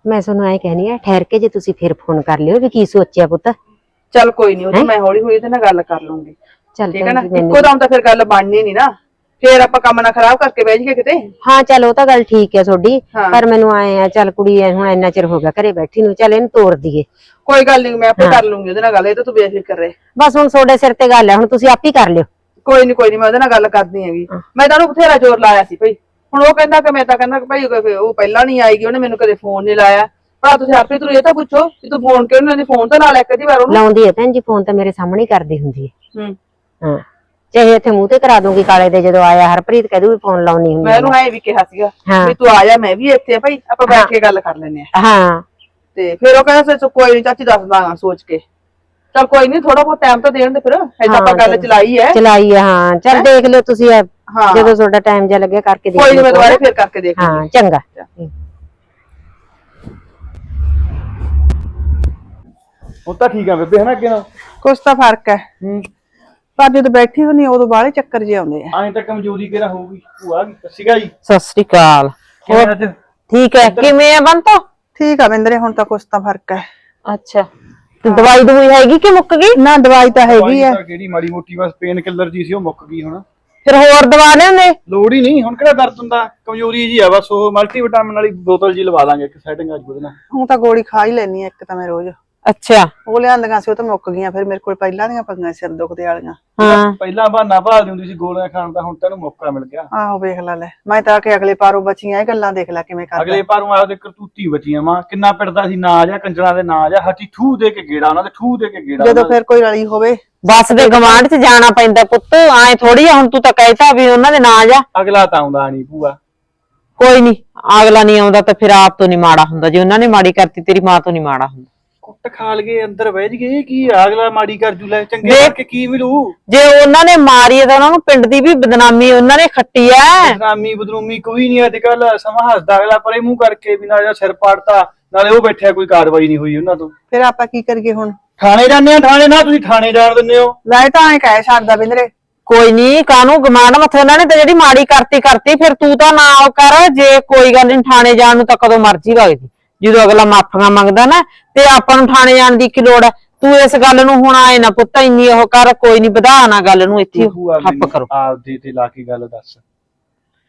D: ਮੈਂ ਤੁਹਾਨੂੰ ਐਂ ਕਹਿਣੀ ਆ ਠਹਿਰ ਕੇ ਜੇ ਤੁਸੀਂ ਫਿਰ ਫੋਨ ਕਰ ਲਿਓ ਵੀ ਕੀ ਸੋਚਿਆ ਪੁੱਤ।
J: ਚੱਲ ਕੋਈ ਨਹੀਂ ਉਹ ਤਾਂ ਮੈਂ ਹੌਲੀ ਹੌਲੀ ਇਹਦੇ ਨਾਲ ਗੱਲ ਕਰ ਲੂੰਗੀ।
D: ਚੱਲ
J: ਠੀਕ ਹੈ ਨਾ? ਇੱਕੋ ਦਮ ਤਾਂ ਫਿਰ ਗੱਲ ਬਣਨੀ ਨਹੀਂ ਨਾ। ਫਿਰ ਆਪਾਂ ਕੰਮ ਨਾ ਖਰਾਬ ਕਰਕੇ ਬਹਿ ਜਾਈਏ ਕਿਤੇ।
D: ਹਾਂ ਚੱਲ ਉਹ ਤਾਂ ਗੱਲ ਠੀਕ ਹੈ ਤੁਹਾਡੀ। ਪਰ ਮੈਨੂੰ ਆਏ ਆ ਚੱਲ ਕੁੜੀ ਐ ਹੁਣ ਇੰਨਾ ਚਿਰ ਹੋ ਗਿਆ ਘਰੇ ਬੈਠੀ ਨੂੰ ਚੱਲ ਇਹਨੂੰ ਤੋੜ ਦਈਏ।
J: ਕੋਈ ਗੱਲ ਨਹੀਂ ਮੈਂ ਆਪੇ ਕਰ ਲੂੰਗੀ ਉਹਦੇ ਨਾਲ ਗੱਲ ਇਹ ਤਾਂ ਤੂੰ ਬੇਫਿਕਰ ਰਹਿ।
D: ਬਸ ਹੁਣ ਤੁਹਾਡੇ ਸਿਰ ਤੇ ਗੱਲ ਹੈ ਹੁਣ ਤੁਸੀਂ ਆਪ ਹੀ ਕਰ ਲਿਓ।
J: ਕੋਈ ਨਹੀਂ ਕੋਈ ਨਹੀਂ ਮੈਂ ਉਹਦੇ ਨਾਲ ਗੱਲ ਕਰਦੀ ਹੈਗੀ। ਮੈਂ ਤਾਂ ਉਹਨੂੰ ਬਥੇਰਾ ਜ਼ੋਰ ਲਾਇਆ ਸੀ ਭਾਈ। ਹੁਣ ਉਹ ਕਹਿੰਦਾ ਕਿ ਮੈਂ ਤਾਂ ਕਹਿੰਦਾ ਕਿ ਭਾਈ ਉਹ- ਪਹਿਲਾਂ ਨਹੀਂ ਆਏਗੀ ਉਹਨੇ ਮੈਨੂੰ ਕਦੇ ਫੋਨ ਨਹੀਂ ਲਾਇਆ। ਪਰ ਤੁਸੀਂ ਆਪੇ ਤੂੰ ਇਹ ਤਾਂ ਪੁੱਛੋ ਕਿ ਤੂੰ ਫੋਨ ਕਿਉਂ ਨਹੀਂ ਫੋਨ ਤਾਂ ਲਾ ਲਿਆ ਕਦੀ ਵਾਰ ਉਹਨੂੰ।
D: ਲਾਉਂਦੀ ਹੈ ਭੈਣ ਜੀ ਫੋਨ ਤਾਂ ਮੇਰੇ ਸਾਹਮਣੇ ਹੀ ਕਰਦੀ ਹੁੰਦੀ ਹੈ।
J: ਹੂੰ।
D: ਹਾਂ। ਚਾਹੇ ਇੱਥੇ ਮੂੰਹ ਤੇ ਕਰਾ ਦੂੰਗੀ ਕਾਲੇ ਦੇ ਜਦੋਂ ਆਇਆ ਹਰਪ੍ਰੀਤ ਕਹਿ ਦੂ ਵੀ ਫੋਨ ਲਾਉਣੀ ਹੁੰਦੀ
J: ਮੈਂ ਉਹਨੂੰ ਐਂ ਵੀ ਕਿਹਾ ਸੀਗਾ। ਵੀ ਤੂੰ ਆ ਜਾ ਮੈਂ ਵੀ ਇੱਥੇ ਆ ਭਾਈ ਆਪਾਂ ਬੈਠ ਕੇ ਗੱਲ ਕਰ ਲੈਨੇ ਆ
D: ਹਾਂ।
J: ਤੇ ਫਿਰ ਉਹ ਕਹਿੰਦਾ ਸੱਚ ਕੋਈ ਨਹੀਂ ਚਾਚੀ ਦੱਸਦਾ ਸੋਚ ਕੇ। ਚਲ ਕੋਈ ਨਹੀਂ ਥੋੜਾ ਬਹੁਤ ਟਾਈਮ ਤਾਂ ਦੇਣ ਦੇ ਫਿਰ। ਐਦਾਂ ਆਪਾਂ
D: ਹਾਂ,
J: ਗੱਲ
D: ਚਲੋ।
J: ਚਲਾਈ ਹੈ।
D: ਚਲਾਈ ਹੈ ਹਾਂ। ਚੱਲ ਦੇਖ ਲਿਓ ਤੁਸੀਂ ਇਹ
J: ਹਾਂ।
D: ਜਦੋਂ ਤੁਹਾਡਾ ਟਾਈਮ ਜਿਹਾ ਲੱਗਿਆ ਕਰਕੇ ਦੇਖ
J: ਕੋਈ ਨਹੀਂ ਮੈਂ
D: ਲਿਓ
J: ਦੁਬਾਰਾ ਫਿਰ ਕਰਕੇ ਦੇਖ
D: ਹਾਂ ਚੰਗਾ।
A: ਉਹ ਤਾਂ ਠੀਕ ਆ ਬੇਬੇ ਹਨਾ ਅੱਗੇ ਨਾਲ?
E: ਕੁਛ ਤਾਂ ਫ਼ਰਕ ਹੈ। ਪਰ ਜਦੋਂ ਬੈਠੀ ਹੁੰਨੀ ਆ, ਉਦੋਂ ਬਾਹਲੇ ਚੱਕਰ ਜਿਹੇ ਆਉਂਦੇ ਆ।
A: ਐਂ ਤਾਂ ਕਮਜ਼ੋਰੀ ਕਿਹੜਾ ਹੋਊਗੀ? ਭੂਆ ਕੀ ਸੱਸੀਗਾ ਜੀ।
C: ਸਤਿ ਸ੍ਰੀ ਅਕਾਲ।
A: ਕਿਵੇਂ ਅੱਜ?
C: ਠੀਕ ਹੈ ਕਿਵੇਂ ਆ ਬੰਤੋ?
E: ਠੀਕ ਆ ਬਿੰਦਰੇ ਹੁਣ ਤਾਂ ਕੁਛ ਤਾਂ ਫ਼ਰਕ ਹੈ।
C: ਅੱਛਾ। ਤੇ ਦਵਾਈ ਦਵਾਈ ਹੈਗੀ ਕਿ ਮੁੱਕ ਗਈ?
E: ਨਾ ਦਵਾਈ ਤਾਂ ਹੈਗੀ ਆ
A: ਤਾਂ ਕਿਹੜੀ ਮਾੜੀ ਮੋਟੀ ਬਸ ਪੇਨ ਕਿਲਰ ਜੀ ਸੀ ਉਹ ਮੁੱਕ ਗਈ ਹੁਣ।
C: ਫਿਰ ਹੋਰ ਦਵਾ ਲਿਆਉਂਦੇ
A: ਲੋੜ ਹੀ ਨਹੀਂ ਹੁਣ ਕਿਹੜਾ ਦਰਦ ਹੁੰਦਾ? ਕਮਜ਼ੋਰੀ ਜੀ ਆ ਬਸ ਉਹ ਮਲਟੀ ਵਿਟਾਮਿਨ ਵਾਲੀ ਬੋਤਲ ਜੀ ਲਵਾ ਦਾਂਗੇ ਇੱਕ ਸੈਟਿੰਗ ਅੱਜ ਉਹਦੇ ਨਾਲ।
E: ਹੁਣ ਤਾਂ ਗੋਲੀ ਖਾ ਹੀ ਲੈਣੀ ਆ ਇੱਕ ਤਾਂ ਮੈਂ ਰੋਜ਼।
C: ਅੱਛਾ।
E: ਉਹ ਲਿਆਂਦੀਆਂ ਸੀ ਉਹ ਤਾਂ ਮੁੱਕ ਗਈਆਂ ਫਿਰ ਮੇਰੇ ਕੋਲ ਪਹਿਲਾਂ ਦੀਆਂ ਪੰਗਾਂ ਸਿਰ ਦੁਖਦੇ ਵਾਲੀਆਂ।
C: ਹਾਂ।
A: ਪਹਿਲਾਂ ਬਹਾਨਾ ਭਾਲਦੀ ਹੁੰਦੀ ਸੀ ਗੋਲੀਆਂ ਖਾਣ ਦਾ ਹੁਣ ਤੈਨੂੰ ਮੌਕਾ ਮਿਲ ਗਿਆ।
E: ਆਹੋ ਵੇਖ ਲੈ ਲੈ। ਮੈਂ ਤਾਂ ਕਿ ਅਗਲੇ ਪਾਰੋਂ ਬਚੀਆਂ ਇਹ ਗੱਲਾਂ ਦੇਖ ਲੈ ਕਿਵੇਂ ਕਰਦਾ।
A: ਅਗਲੇ ਪਾਰੋਂ ਆਇਆ ਤੇ ਕਰਤੂਤੀ ਬਚੀਆਂ ਮਾਂ ਕਿੰਨਾ ਪਿੜਦਾ ਸੀ ਨਾ ਆ ਜਾ ਕੰਜਰਾਂ ਦੇ ਨਾ ਆ ਜਾ। ਹੱਥੀ ਠੂ ਦੇ ਕੇ ਗੇੜਾ ਉਹਨਾਂ ਦੇ ਠੂ ਦੇ ਕੇ ਗੇੜਾ
E: ਜਦੋਂ ਫਿਰ ਕੋਈ ਰਲੀ ਹੋਵੇ।
C: ਬੱਸ ਦੇ ਗਵਾਂਢ 'ਚ ਜਾਣਾ ਪੈਂਦਾ ਪੁੱਤ ਐ ਥੋੜੀ ਆ ਹੁਣ ਤੂੰ ਤਾਂ ਕਹਿਤਾ ਵੀ ਉਹਨਾਂ ਦੇ ਨਾਂ ਜਾ।
A: ਅਗਲਾ ਤਾਂ ਆਉਂਦਾ ਨਹੀਂ ਭੂਆ।
C: ਕੋਈ ਨਹੀਂ ਅਗਲਾ ਨਹੀਂ ਆਉਂਦਾ ਤਾਂ ਫਿਰ ਆਪ ਤੋਂ ਨਹੀਂ ਮਾੜਾ ਹੁੰਦਾ। ਜੇ ਉਹਨਾਂ ਨੇ ਮਾੜੀ ਕਰਤੀ ਤੇਰੀ ਮਾਂ ਤੋਂ ਨਹੀਂ ਮਾੜਾ ਹੁੰਦਾ।
A: ਕੁੱਟ ਖਾਲ ਗਏ ਅੰਦਰ ਬਹਿ ਜਗੇ ਕੀ ਆ, ਅਗਲਾ ਮਾੜੀ ਕਰ ਜੂ ਲੈ ਚੰਗੇ
C: ਦੇਖ।
A: ਕਰਕੇ ਕੀ ਮਿਲੂ?
C: ਜੇ ਉਹਨਾਂ ਨੇ ਮਾਰੀ ਹੈ ਤਾਂ ਉਹਨਾਂ ਨੂੰ ਪਿੰਡ ਦੀ ਵੀ ਬਦਨਾਮੀ ਉਹਨਾਂ ਨੇ ਖੱਟੀ ਐ
A: ਬਦਨਾਮੀ ਬਦਨੂਮੀ ਕੋਈ ਨਹੀਂ ਅੱਜ ਕੱਲ ਸਮਾਂ ਹੱਸਦਾ ਅਗਲਾ ਪਰੇ ਮੂੰਹ ਕਰਕੇ ਵੀ ਨਾ ਜਾਂ ਸਿਰ ਪਾੜਤਾ ਨਾਲੇ ਉਹ ਬੈਠਿਆ ਕੋਈ ਕਾਰਵਾਈ ਨਹੀਂ ਹੋਈ ਉਹਨਾਂ ਤੋਂ।
E: ਫਿਰ ਆਪਾਂ ਕੀ ਕਰੀਏ ਹੁਣ?
A: ਥਾਣੇ ਜਾਂਦੇ ਆ ਥਾਣੇ ਨਾ ਤੁਸੀਂ ਥਾਣੇ ਜਾਣ ਦਿੰਦੇ ਹੋ।
E: ਲੈ ਤਾਂ ਐ ਕਹਿ ਛੱਡਦਾ ਬਿੰਦਰੇ।
C: ਕੋਈ ਨਹੀਂ ਕਾਨੂੰ ਗਮਾਨ ਮੱਥੇ ਉਹਨਾਂ ਨੇ ਤਾਂ ਜਿਹੜੀ ਮਾੜੀ ਕਰਤੀ ਕਰਤੀ ਫਿਰ ਤੂੰ ਤਾਂ ਨਾ ਉਹ ਕਰ ਜੇ ਕੋਈ ਗੱਲ ਨਹੀਂ ਥਾਣੇ ਜਾਣ ਨੂੰ ਤਾਂ ਕਦੋਂ ਮਰਜ਼ੀ ਵਗਦੀ। ਜਦੋਂ ਅਗਲਾ ਮਾਫੀਆਂ ਮੰਗਦਾ ਨਾ ਤੇ ਆਪਾਂ ਨੂੰ ਥਾਣੇ ਜਾਣ ਦੀ ਕੀ ਲੋੜ ਹੈ ਤੂੰ ਇਸ ਗੱਲ ਨੂੰ ਹੁਣ ਆਏ ਨਾ ਪੁੱਤ ਇੰਨੀ ਉਹ ਕਰ ਕੋਈ ਨਹੀਂ ਵਧਾ ਨਾ ਗੱਲ ਨੂੰ ਇੱਥੇ
K: ਭੂਆ
C: ਹੱਪ
K: ਮੈਨੂੰ
C: ਕਰੋ।
K: ਆਪਦੇ ਤੇ ਲਾ ਕੇ ਗੱਲ ਦੱਸ।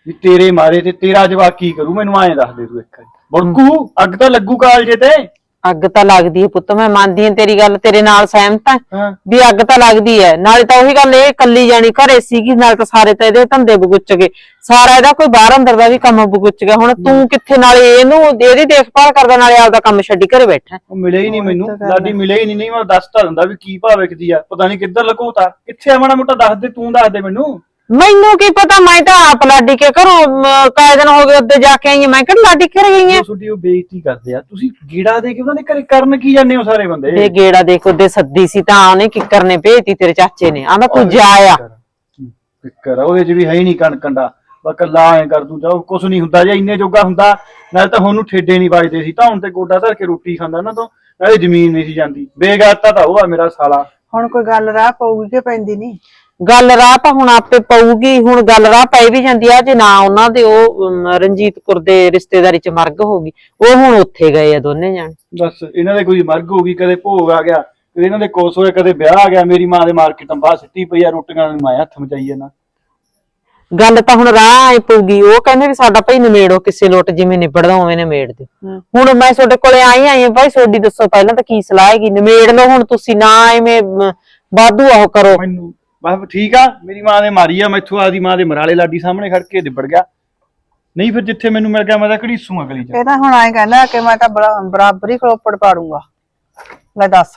K: ਵੀ ਤੇਰੇ ਮਾਰੇ ਤੇ ਤੇਰਾ ਜਵਾਕ ਕੀ ਕਰੂ? ਮੈਨੂੰ ਐਂ ਦੱਸ ਦੇ ਤੂੰ ਇੱਕ ਵਾਰੀ। ਬੜਕੂ ਅੱਗ ਤਾਂ ਲੱਗੂ ਕਾਲਜੇ ਤੇ।
C: ਅੱਗ ਤਾਂ ਲੱਗਦੀ ਹੈ ਪੁੱਤ ਮੈਂ ਮੰਨਦੀ ਹਾਂ ਤੇਰੀ ਗੱਲ ਤੇਰੇ ਨਾਲ ਸਹਿਮਤ ਹਾਂ ਵੀ ਅੱਗ ਤਾਂ ਲੱਗਦੀ ਹੈ। ਨਾਲੇ ਤਾਂ ਉਹੀ ਗੱਲ ਇਹ ਕੱਲੀ ਜਾਣੀ ਘਰੇ ਸੀਗੀ ਨਾਲ ਤਾਂ ਸਾਰੇ ਤਾਂ ਇਹਦੇ ਧੰਦੇ ਬਗੁੱਚ ਗਏ। ਸਾਰਾ ਇਹਦਾ ਕੋਈ ਬਾਹਰ ਅੰਦਰ ਦਾ ਵੀ ਕੰਮ ਬਗੁੱਚ ਗਿਆ। ਹੁਣ ਤੂੰ ਕਿੱਥੇ ਨਾਲੇ ਇਹਨੂੰ ਇਹਦੀ ਦੇਖਭਾਲ ਕਰਦਾ ਨਾਲੇ ਆਪਦਾ ਕੰਮ ਛੱਡੀ ਘਰੇ ਬੈਠਾ।
K: ਉਹ ਮਿਲੇ ਹੀ ਨਹੀਂ ਮੈਨੂੰ। ਲਾਡੀ ਮਿਲੇ ਹੀ ਨਹੀਂ ਨਹੀਂ ਮੈਂ ਦੱਸ ਤਾਂ ਦਿੰਦਾ ਵੀ ਕੀ ਭਾਅ ਵਿਕਦੀ ਆ। ਪਤਾ ਨਹੀਂ ਕਿੱਧਰ ਲਕੋਤਾ। ਕਿੱਥੇ ਆ ਮਾੜਾ ਮੋਟਾ ਦੱਸ ਦੇ ਤੂੰ ਦੱਸ ਦੇ ਮੈਨੂੰ।
C: ਮੈਨੂੰ ਕੀ ਪਤਾ ਮੈਂ ਤਾਂ ਆਪ ਲਾਡੀ ਕੇ ਘਰੋਂ ਅਮ, ਕਾਏ ਦਿਨ ਹੋ ਗਏ ਉੱਤੇ ਜਾ ਕੇ ਆਈ ਹਾਂ। ਮੈਂ ਕਿਹੜਾ ਲਾਡੀ ਘਰ ਗਈ
K: ਉਹ ਤੁਹਾਡੀ ਉਹ ਬੇਇੱਜ਼ਤੀ ਕਰਦੇ ਆ ਤੁਸੀਂ ਗੀੜਾ ਦੇ ਕੇ ਉਹਨਾਂ ਦੇ ਘਰੇ ਕਰਨ ਕੀ ਜਾਂਦੇ ਹੋ ਸਾਰੇ ਬੰਦੇ?
C: ਇਹ ਗੇੜਾ ਦੇਖ ਉਹਦੇ ਸੱਦੀ ਸੀ ਤਾਂ ਉਹਨੇ ਕਿੱਕਰ ਨੇ ਭੇਜਤੀ ਤੇਰੇ ਚਾਚੇ ਨੇ। ਆਂਦਾ ਤੂੰ ਜਾ ਆ।
K: ਫਿੱਕਰ ਆ, ਉਹਦੇ ਚ ਵੀ ਹੈ ਹੀ ਨਹੀਂ ਕਣ ਕੰਡਾ। ਬਸ ਕੱਲਾ ਐ ਕਰ ਦੂੰ ਜਾ ਕੁਛ ਨਹੀਂ ਹੁੰਦਾ ਜੇ ਇੰਨੇ ਜੋਗਾ ਹੁੰਦਾ ਨਾਲ ਤਾਂ ਹੁਣ ਠੇਡੇ ਨਹੀਂ ਵੱਜਦੇ ਸੀ ਤਾਂ ਹੁਣ ਤੇ ਗੋਡਾ ਧਰ ਕੇ ਰੋਟੀ ਖਾਂਦਾ ਨਾ ਤੋਂ ਨਾਲੇ ਜ਼ਮੀਨ ਨਹੀਂ ਸੀ ਜਾਂਦੀ। ਬੇਗਾਤਾ ਤਾਂ ਉਹ ਆ ਮੇਰਾ ਸਾਲਾ।
E: ਹੁਣ ਕੋਈ ਗੱਲ ਰਾਹ ਪਊਗੀ ਕਿ ਪੈਂਦੀ ਨਹੀਂ?
C: ਗੱਲ ਰਾਹ ਤਾਂ ਹੁਣ ਆਪੇ ਪਊਗੀ ਹੁਣ ਗੱਲ ਰਾਹ ਪੈ ਵੀ ਜਾਂਦੀ ਆ ਜੇ ਨਾ ਉਹਨਾਂ ਦੇ ਉਹ ਅਮ, ਰਣਜੀਤ ਕੁਰ ਦੇ ਰਿਸ਼ਤੇਦਾਰੀ ਚ ਮਰਗ ਹੋ ਗਈ ਉਹ ਹੁਣ ਉੱਥੇ ਗਏ ਆ ਦੋਨੇ ਜਾਣੇ।
K: ਬਸ ਇਹਨਾਂ ਦੇ ਕੋਈ ਮਰਗ ਹੋ ਗਈ ਕਦੇ ਭੋਗ ਆ ਗਿਆ ਕਦੇ ਇਹਨਾਂ ਦੇ ਕੋਸ ਹੋਏ ਕਦੇ ਵਿਆਹ ਆ ਗਿਆ ਮੇਰੀ ਮਾਂ ਦੇ ਮਾਰਕੀਟ ਬਾਹਰ ਸਿੱਟੀ ਪਈ ਆ ਰੋਟੀਆਂ ਨੂੰ ਮਾਇਆ ਹੱਥ ਮਚਾਈ ਨਾ
C: ਗੱਲ ਤਾਂ ਹੁਣ ਰਾਹ ਆਏ ਪਊਗੀ ਉਹ ਕਹਿੰਦੇ ਵੀ ਸਾਡਾ ਭਾਈ ਨਿਮੇੜੋ ਕਿਸੇ ਲੋਟ ਜਿਵੇਂ ਨਿਬੜਦਾ ਉਵੇਂ ਨਿਮੇੜ ਦਿਓ। ਹੁਣ ਮੈਂ ਤੁਹਾਡੇ ਕੋਲੇ ਆਈ ਆਈ ਹਾਂ ਭਾਈ ਤੁਹਾਡੀ ਦੱਸੋ ਪਹਿਲਾਂ ਤਾਂ ਕੀ ਸਲਾਹ ਹੈਗੀ ਨਿਮੇੜ ਲਓ ਹੁਣ ਤੁਸੀਂ ਨਾ ਐਵੇਂ ਅਮ, ਵਾਧੂ ਉਹ ਕਰੋ।
K: ਮੈਨੂੰ ਬਸ ਠੀਕ ਆ ਮੇਰੀ ਮਾਂ ਨੇ ਮਾਰੀ ਆ ਮੈਥੋਂ ਆਦੀ ਮਾਂ ਦੇ ਮਰਾਲੇ ਲਾਡੀ ਸਾਹਮਣੇ ਖੜ ਕੇ ਨਿਬੜ ਗਿਆ। ਨਹੀਂ ਫਿਰ ਜਿੱਥੇ ਮੈਨੂੰ ਮਿਲ ਗਿਆ ਮੈਂ ਤਾਂ ਘੜੀਸੂ ਅਗਲੀ ਚ।
E: ਇਹ ਤਾਂ ਹੁਣ ਐਂ ਕਹਿੰਦਾ ਕਿ ਮੈਂ ਤਾਂ ਬਰਾ- ਬਰਾਬਰੀ ਖਲੋਪੜ ਪਾੜੂੰਗਾ। ਲੈ ਦੱਸ।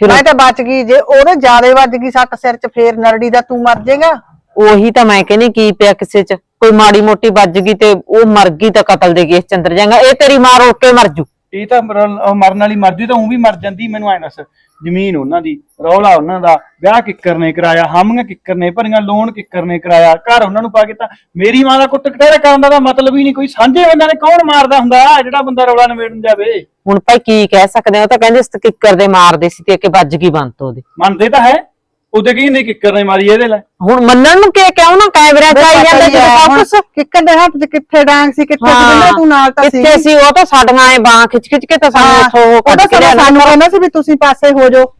C: ਫਿਰ
E: ਮੈਂ ਤਾਂ ਬਚ ਗਈ ਜੇ ਉਹਦੇ ਜਿਆਦੇ ਵੱਜ ਗਈ ਸੱਟ ਸਿਰ 'ਚ ਫੇਰ ਨਰੜੀ ਦਾ ਤੂੰ ਮਰ ਜਾਏਗਾ?
C: ਉਹੀ ਤਾਂ ਮੈਂ ਕਹਿੰਦੀ ਕੀ ਪਿਆ ਕਿਸੇ ਚ? ਕੋਈ ਮਾੜੀ ਮੋਟੀ ਵੱਜ ਗਈ ਤੇ ਉਹ ਮਰ ਗਈ ਤਾਂ ਕਤਲ ਦੇ ਕੇਸ ਚੰਦਰ ਜਾਏਗਾ। ਇਹ ਤੇਰੀ ਮਾਂ ਰੋਕ ਕੇ ਮਰ ਜੂ।
K: ਇਹ ਤਾਂ ਮਰਨ ਉਹ ਮਰਨ ਵਾਲੀ ਮਰਜ਼ੀ ਤਾਂ ਉਹ ਵੀ ਮਰ ਜਾਂਦੀ ਮੈਨੂੰ ਐਂ ਦੱਸ। ਜ਼ਮੀਨ ਉਹਨਾਂ ਦੀ ਰੌਲਾ ਉਹਨਾਂ ਦਾ ਵਿਆਹ ਕਿੱਕਰ ਨੇ ਕਰਾਇਆ ਹਾਮੀਆਂ ਕਿੱਕਰ ਨੇ ਭਰੀਆਂ ਲੋਨ ਕਿੱਕਰ ਨੇ ਕਰਾਇਆ ਘਰ ਉਹਨਾਂ ਨੂੰ ਪਾ ਕੇ ਤਾਂ ਮੇਰੀ ਮਾਂ ਦਾ ਕੁੱਟ ਕਟਾਰਾ ਕਰਨ ਦਾ ਤਾਂ ਮਤਲਬ ਹੀ ਨਹੀਂ ਕੋਈ ਸਾਂਝੇ ਬੰਦਿਆਂ ਨੇ ਕੌਣ ਮਾਰਦਾ ਹੁੰਦਾ ਜਿਹੜਾ ਬੰਦਾ ਰੌਲਾ ਨਿਬੇੜਨ ਜਾਵੇ?
C: ਹੁਣ ਭਾਈ ਕੀ ਕਹਿ ਸਕਦੇ ਉਹ ਤਾਂ ਕਹਿੰਦੇ ਇਸ ਕਿੱਕਰ ਦੇ ਮਾਰਦੇ ਸੀ ਤੇ ਕਿ ਵੱਜ ਗਈ ਬੰਤ ਉਹਦੇ।
K: ਮੰਨਦੇ ਤਾਂ ਹੈ। ਉਹਦੇ ਕੀ ਨਹੀਂ ਕਿੱਕਰ ਨੇ ਮਾਰੀ ਇਹਦੇ ਲੈ?
C: ਹੁਣ ਮੰਨਣ ਨੂੰ ਕਿ ਕਿਉਂ ਨਾ ਕੈਮਰਿਆਂ ਚ ਆਈ ਜਾਂਦਾ ਜਦੋਂ ਵਾਪਸ
E: ਕਿੱਕਰ ਦੇ ਹੱਥ 'ਚ ਕਿੱਥੇ ਡਾਂਗ ਸੀ ਕਿੱਥੇ ਤੂੰ ਨਾਲ ਤਾਂ ਸੀ
C: ਕਿੱਥੇ ਸੀ? ਉਹ ਤਾਂ ਸਾਡੀਆਂ ਐ ਬਾਹ ਖਿੱਚ ਖਿੱਚ ਕੇ ਤਾਂ ਸਾਨੂੰ ਉਹ
E: ਉਹਦਾ
C: ਕੱਢ ਕੇ।
E: ਸਾਨੂੰ ਕਹਿੰਦਾ ਸੀ ਵੀ ਤੁਸੀਂ ਪਾਸੇ ਹੋ ਜਾਓ।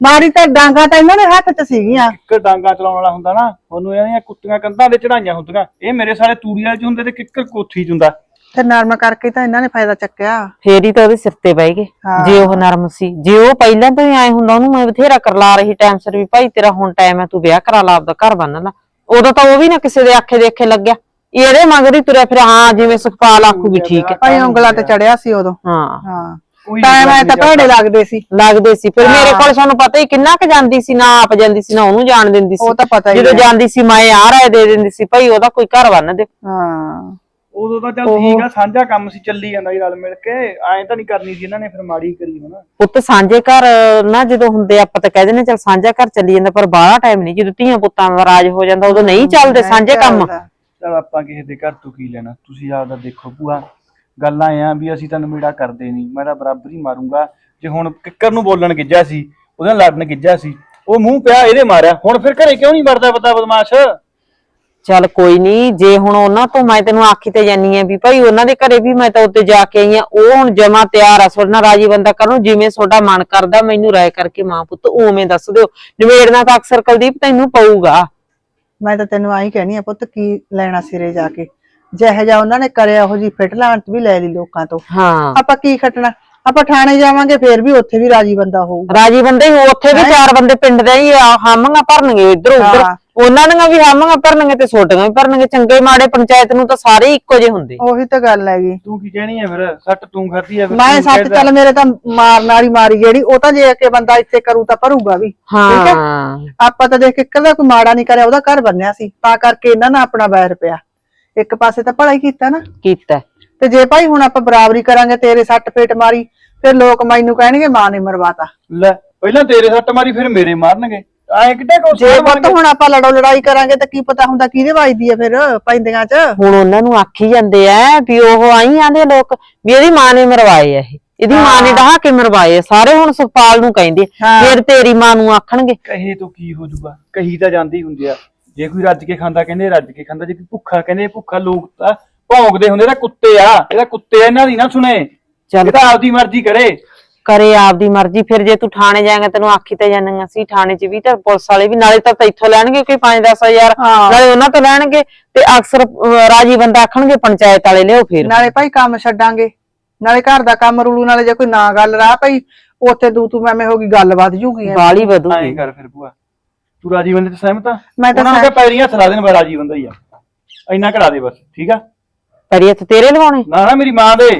E: ਮਾਰੀ ਤਾਂ ਡਾਂਗਾ ਤਾਂ ਇਹਨਾਂ ਦੇ ਹੱਥ 'ਚ ਸੀਗੀਆਂ।
K: ਕਿੱਕਰ ਡਾਂਗਾ ਚਲਾਉਣ ਵਾਲਾ ਹੁੰਦਾ ਨਾ ਉਹਨੂੰ ਇਹਦੀਆਂ ਕੁੱਤੀਆਂ ਕੰਧਾਂ ਤੇ ਚੜਾਈਆਂ ਹੁੰਦੀਆਂ। ਇਹ ਮੇਰੇ ਸਾਰੇ ਤੂੜੀ ਵਾਲੇ ਚ ਹੁੰਦੇ ਤੇ ਕਿੱਕਰ ਕੋਠੀ ਚ ਹੁੰਦਾ।
E: ਤੇ ਨਰਮ ਕਰਕੇ ਤਾਂ ਇਹਨਾਂ ਨੇ ਫਾਇਦਾ ਚੱਕਿਆ।
C: ਫੇਰ ਹੀ ਤਾਂ ਉਹਦੇ ਸਿਰ ਤੇ ਬਹਿ ਗਏ।
E: ਹਾਂ।
C: ਜੇ ਉਹ ਨਰਮ ਸੀ ਜੇ ਉਹ ਪਹਿਲਾਂ ਤੋਂ ਹੀ ਆਏ ਹੁੰਦਾ ਉਹਨੂੰ ਮੈਂ ਬਥੇਰਾ ਕਰਲਾ ਰਹੀ ਟਾਈਮ ਸਿਰ ਵੀ ਭਾਈ ਤੇਰਾ ਹੁਣ ਟਾਈਮ ਹੈ ਤੂੰ ਵਿਆਹ ਕਰਾ ਲਾ ਆਪਦਾ ਘਰ ਬੰਨ ਲਾ। ਉਦੋਂ ਤਾਂ ਉਹ ਵੀ ਨਾ ਕਿਸੇ ਦੇ ਆਖੇ ਦੇਖੇ ਲੱਗਿਆ। ਇਹਦੇ ਮਗਰ ਹੀ ਤੁਰਿਆ ਫਿਰ ਹਾਂ ਜਿਵੇਂ ਸੁਖਪਾਲ ਆਖੂਗੀ ਠੀਕ ਹੈ।
E: ਭਾਈ ਉਂਗਲਾਂ ਤੇ ਚੜਿਆ ਸੀ ਉਦੋਂ।
C: ਹਾਂ।
E: ਹਾਂ।
K: ਕੋਈ
E: ਟਾਈਮ ਐ ਤਾਂ ਭੈੜੇ ਲੱਗਦੇ ਸੀ।
C: ਲੱਗਦੇ ਸੀ। ਫਿਰ ਮੇਰੇ ਕੋਲ ਸਾਨੂੰ ਪਤਾ ਹੀ ਕਿੰਨਾ ਕੁ ਜਾਂਦੀ ਸੀ ਨਾ ਆਪ ਜਾਂਦੀ ਸੀ ਨਾ ਉਹਨੂੰ ਜਾਣ ਦਿੰਦੀ ਸੀ।
E: ਉਹ ਤਾਂ ਪਤਾ ਹੀ
C: ਜਦੋਂ
E: ਹੈ।
C: ਜਾਂਦੀ ਸੀ ਮੈਂ ਆ ਰਾਏ ਦੇ ਦਿੰਦੀ ਸੀ ਭਾਈ ਉਹਦਾ ਕੋਈ ਘਰ ਬੰਨ ਦੇ
E: ਹਾਂ।
K: ਉਦੋਂ ਤਾਂ ਚੱਲ ਠੀਕ ਆ ਸਾਂਝਾ ਕੰਮ ਸੀ ਚੱਲੀ ਜਾਂਦਾ ਸੀ ਰਲ ਮਿਲ ਕੇ। ਐਂ ਤਾਂ ਨਹੀਂ ਕਰਨੀ ਸੀ ਇਹਨਾਂ ਨੇ ਫਿਰ ਮਾੜੀ ਕਰੀ ਹੋਣਾ।
C: ਪੁੱਤ ਸਾਂਝੇ ਘਰ ਨਾ ਜਦੋਂ ਹੁੰਦੇ ਆਪਾਂ ਤਾਂ ਕਹਿੰਦੇ ਨੇ ਚਲ ਸਾਂਝਾ ਘਰ ਚੱਲੀ ਜਾਂਦਾ ਪਰ ਬਾਹਲਾ ਟਾਈਮ ਨਹੀਂ ਜਦੋਂ ਧੀਆਂ ਪੁੱਤਾਂ ਦਾ ਰਾਜ ਹੋ ਜਾਂਦਾ ਉਦੋਂ ਨਹੀਂ ਚੱਲਦੇ ਸਾਂਝੇ ਕੰਮ।
K: ਚਲ ਆਪਾਂ ਕਿਸੇ ਦੇ ਘਰ ਤੋਂ ਕੀ ਲੈਣਾ? ਤੁਸੀਂ ਆਪਦਾ ਦੇਖੋ ਭੂਆ ਗੱਲਾਂ ਆ ਵੀ ਅਸੀਂ ਤਾਂ ਨਮੀੜਾ ਕਰਦੇ ਨਹੀਂ। ਮੈਂ ਤਾਂ ਬਰਾਬਰ ਹੀ ਮਾਰੂੰਗਾ। ਜੇ ਹੁਣ ਕਿੱਕਰ ਨੂੰ ਬੋਲਣ ਗਿੱਜਾ ਸੀ ਉਹਦੇ ਨਾਲ ਲੜਨ ਗਿੱਜਾ ਸੀ ਉਹ ਮੂੰਹ ਪਿਆ ਇਹਦੇ ਮਾਰਿਆ। ਹੁਣ ਫਿਰ ਘਰੇ ਕਿਉਂ ਨਹੀਂ ਵੜਦਾ ਬੰਦਾ ਬਦਮਾਸ਼?
C: ਚੱਲ ਕੋਈ ਨਹੀਂ ਜੇ ਹੁਣ ਉਹਨਾਂ ਤੋਂ ਮੈਂ ਤੈਨੂੰ ਆਖੀ ਤੇ ਜਾਨੀ ਆ ਵੀ ਭਾਈ ਉਹਨਾਂ ਦੇ ਘਰੇ ਵੀ ਮੈਂ ਤਾਂ ਉੱਤੇ ਜਾ ਕੇ ਆਈ ਆ ਉਹ ਹੁਣ ਜਮਾ ਤਿਆਰ ਆ ਨਾਲ ਰਾਜੀ ਬੰਦਾ ਕਰੋ ਜਿਵੇਂ ਤੁਹਾਡਾ ਮਨ ਕਰਦਾ ਮੈਨੂੰ ਰਾਏ ਕਰਕੇ ਮਾਂ ਪੁੱਤ ਉਵੇਂ ਦੱਸ ਦਿਓ। ਨਿਬੇੜਨਾ ਤਾਂ ਅਕਸਰ ਕੁਲਦੀਪ ਤੈਨੂੰ ਪਊਗਾ।
E: ਮੈਂ ਤਾਂ ਤੈਨੂੰ ਆਹੀ ਕਹਿਣੀ ਆ ਪੁੱਤ ਕੀ ਲੈਣਾ ਸਿਰੇ ਜਾ ਕੇ। ਜਿਹੋ ਜਿਹਾ ਉਹਨਾਂ ਨੇ ਕਰਿਆ ਉਹ ਜੀ ਫਿਟ ਲਾਂਟ ਵੀ ਲੈ ਲਈ ਲੋਕਾਂ ਤੋਂ।
C: ਹਾਂ।
E: ਆਪਾਂ ਕੀ ਖਟਣਾ? ਆਪਾਂ ਥਾਣੇ ਜਾਵਾਂਗੇ ਫੇਰ ਵੀ ਉੱਥੇ ਵੀ ਰਾਜੀ ਬੰਦਾ ਹੋਊਗਾ।
C: ਰਾਜੀ ਬੰਦੇ ਹੀ ਉੱਥੇ ਵੀ ਚਾਰ ਬੰਦੇ ਪਿੰਡ ਦੇ ਹੀ ਆ, ਹਾਮੀਆਂ ਭਰਨਗੇ ਇੱਧਰ ਉੱਧਰ। ਉਹਨਾਂ ਦੀਆਂ ਵੀ ਹਾਮੀਆਂ ਭਰਨਗੇ ਤੇ ਛੋਟੀਆਂ ਵੀ ਭਰਨਗੇ ਚੰਗੇ ਮਾੜੇ ਪੰਚਾਇਤ ਨੂੰ ਤਾਂ ਸਾਰੇ ਇੱਕੋ ਜਿਹੇ ਹੁੰਦੇ।
E: ਉਹੀ ਤਾਂ ਗੱਲ ਹੈਗੀ।
K: ਤੂੰ ਕੀ ਕਹਿਣੀ ਹੈ ਫਿਰ? ਸੱਟ ਤੂੰ ਖਾਧੀ ਹੈ ਫਿਰ
E: ਮੈਂ
K: ਤੂੰ।
E: ਚੱਲ ਮੇਰੇ ਤਾਂ ਮਾਰਨ ਵਾਲੀ ਮਾਰੀ ਜਿਹੜੀ ਉਹ ਤਾਂ ਜੇ ਕਿ ਬੰਦਾ ਇੱਥੇ ਕਰੂ ਤਾਂ ਭਰੂਗਾ ਵੀ। ਠੀਕ ਹੈ?
C: ਹਾਂ।
E: ਆਪਾਂ ਤਾਂ ਦੇਖ ਕੇ ਕਦੇ ਕੋਈ ਮਾੜਾ ਨਹੀਂ ਕਰਿਆ ਉਹਦਾ ਘਰ ਬੰਨਿਆ ਸੀ। ਤਾਂ ਕਰਕੇ ਇਹਨਾਂ ਨਾਲ ਆਪਣਾ ਵੈਰ ਪਿਆ। ਇੱਕ ਪਾਸੇ ਤਾਂ ਭਲਾ ਹੀ ਕੀਤਾ ਨਾ।
C: ਕੀਤਾ।
E: ਤੇ ਜੇ ਭਾਈ ਹੁਣ ਆਪਾਂ ਬਰਾਬਰੀ ਕਰਾਂਗੇ ਤੇਰੇ ਸੱਟ ਪੇਟ ਮਾਰੀ ਫਿਰ ਲੋਕ ਮੈਨੂੰ ਕਹਿਣਗੇ ਮਾਂ ਨੇ ਮਰਵਾਤਾ।
K: ਲੈ ਪਹਿਲਾਂ ਤੇਰੇ ਸੱਟ ਮਾਰੀ ਫਿਰ ਮੇਰੇ ਮਾਰਨਗੇ। ਐਂ ਕਿੱਡੇ ਕੋ
E: ਜੇ ਪੁੱਤ ਹੁਣ ਆਪਾਂ ਲੜੋ ਲੜਾਈ ਕਰਾਂਗੇ ਤਾਂ ਕੀ ਪਤਾ ਹੁੰਦਾ ਕਿਹਦੇ ਵੱਜਦੀ ਆ ਫਿਰ ਪੈਂਦੀਆਂ 'ਚ।
C: ਹੁਣ ਉਹਨਾਂ ਨੂੰ ਆਖੀ ਜਾਂਦੇ ਆ ਵੀ ਉਹ ਆਈ ਆਂਦੇ ਲੋਕ ਵੀ ਇਹਦੀ ਮਾਂ ਨੇ ਮਰਵਾਏ ਆ ਇਹ। ਇਹਦੀ ਮਾਂ ਨੇ ਡਹਾ ਕੇ ਮਰਵਾਏ ਆ ਸਾਰੇ ਹੁਣ ਸੁਖਪਾਲ ਨੂੰ ਕਹਿੰਦੇ। ਫਿਰ ਤੇਰੀ ਮਾਂ ਨੂੰ ਆਖਣਗੇ।
K: ਕਹੇ ਤੋਂ ਕੀ ਹੋ ਜੂਗਾ ਕਹੀ ਤਾਂ ਜਾਂਦੀ ਹੁੰਦੀ ਆ। ਜੇ ਕੋਈ ਰੱਜ ਕੇ ਖਾਂਦਾ ਕਹਿੰਦੇ ਰੱਜ ਕੇ ਖਾਂਦਾ। ਜੇ ਕੋਈ ਭੁੱਖਾ ਕਹਿੰਦੇ ਭੁੱਖਾ ਲੋਕ ਤਾਂ ਭੌਂਕਦੇ ਹੁੰਦੇ ਤਾਂ ਕੁੱਤੇ ਆ। ਇਹਦਾ ਕੁੱਤੇ ਆ ਇਹਨਾਂ ਦੀ ਨਾ ਸੁਣੇ।
C: ਚੱਲ।
K: ਇਹ ਤਾਂ ਆਪਦੀ ਮਰਜ਼ੀ ਕਰੇ।
C: ਕਰੇ ਆਪਦੀ ਮਰਜ਼ੀ ਫਿਰ ਜੇ ਤੂੰ ਥਾਣੇ ਜਾਏਗਾ ਤੈਨੂੰ ਆਖੀ ਤੇ ਜਾਣੀਆਂ ਸੀ ਥਾਣੇ 'ਚ ਵੀ ਤਾਂ ਪੁਲਿਸ ਵਾਲੇ ਵੀ ਨਾਲੇ ਤਾਂ ਤੈਥੋਂ ਲੈਣਗੇ ਕੋਈ 5-10000
E: ਹਾਂ।
C: ਨਾਲੇ ਉਹਨਾਂ ਤੋਂ ਲੈਣਗੇ ਤੇ ਅਕਸਰ ਅਹ, ਰਾਜੀ ਬੰਦਾ ਆਖਣਗੇ ਪੰਚਾਇਤ ਵਾਲੇ ਲਿਓ ਫਿਰ।
E: ਨਾਲੇ ਭਾਈ ਕੰਮ ਛੱਡਾਂਗੇ ਨਾਲੇ ਘਰ ਦਾ ਕੰਮ ਰੂਲੂ ਨਾਲੇ ਜੇ ਕੋਈ ਨਾ ਗੱਲ ਰਾਹ ਪਈ ਉੱਥੇ ਤੂੰ ਤੂੰ ਮੈਂ ਹੋ ਗਈ ਗੱਲ ਵੱਧ ਜੂਗੀ। ਐਵੇਂ।
C: ਬਾਲੀ ਵਧੂ
K: ਐਂ ਕਰ ਫਿਰ ਭੂਆ। ਤੂੰ ਰਾਜੀ ਬੰਦੇ ਤੇ ਸਹਿਮਤ ਆ?
E: ਮੈਂ ਤਾਂ
K: ਉਹਨਾਂ ਨੂੰ ਕਹਿ ਪੈਰੀਆਂ ਥਲਾ ਦੇਣ ਬਾ ਰਾਜੀ ਬੰਦਾ ਹੀ ਆ। ਇੰਨਾ ਕਰਾ ਦੇ ਬਸ ਠੀਕ ਆ?
C: ਪੈਰੀ ਹੱਥ ਤੇਰੇ ਲਵਾਉਣੇ?
K: ਨਾ ਨਾ ਮੇਰੀ ਮਾਂ ਦੇ।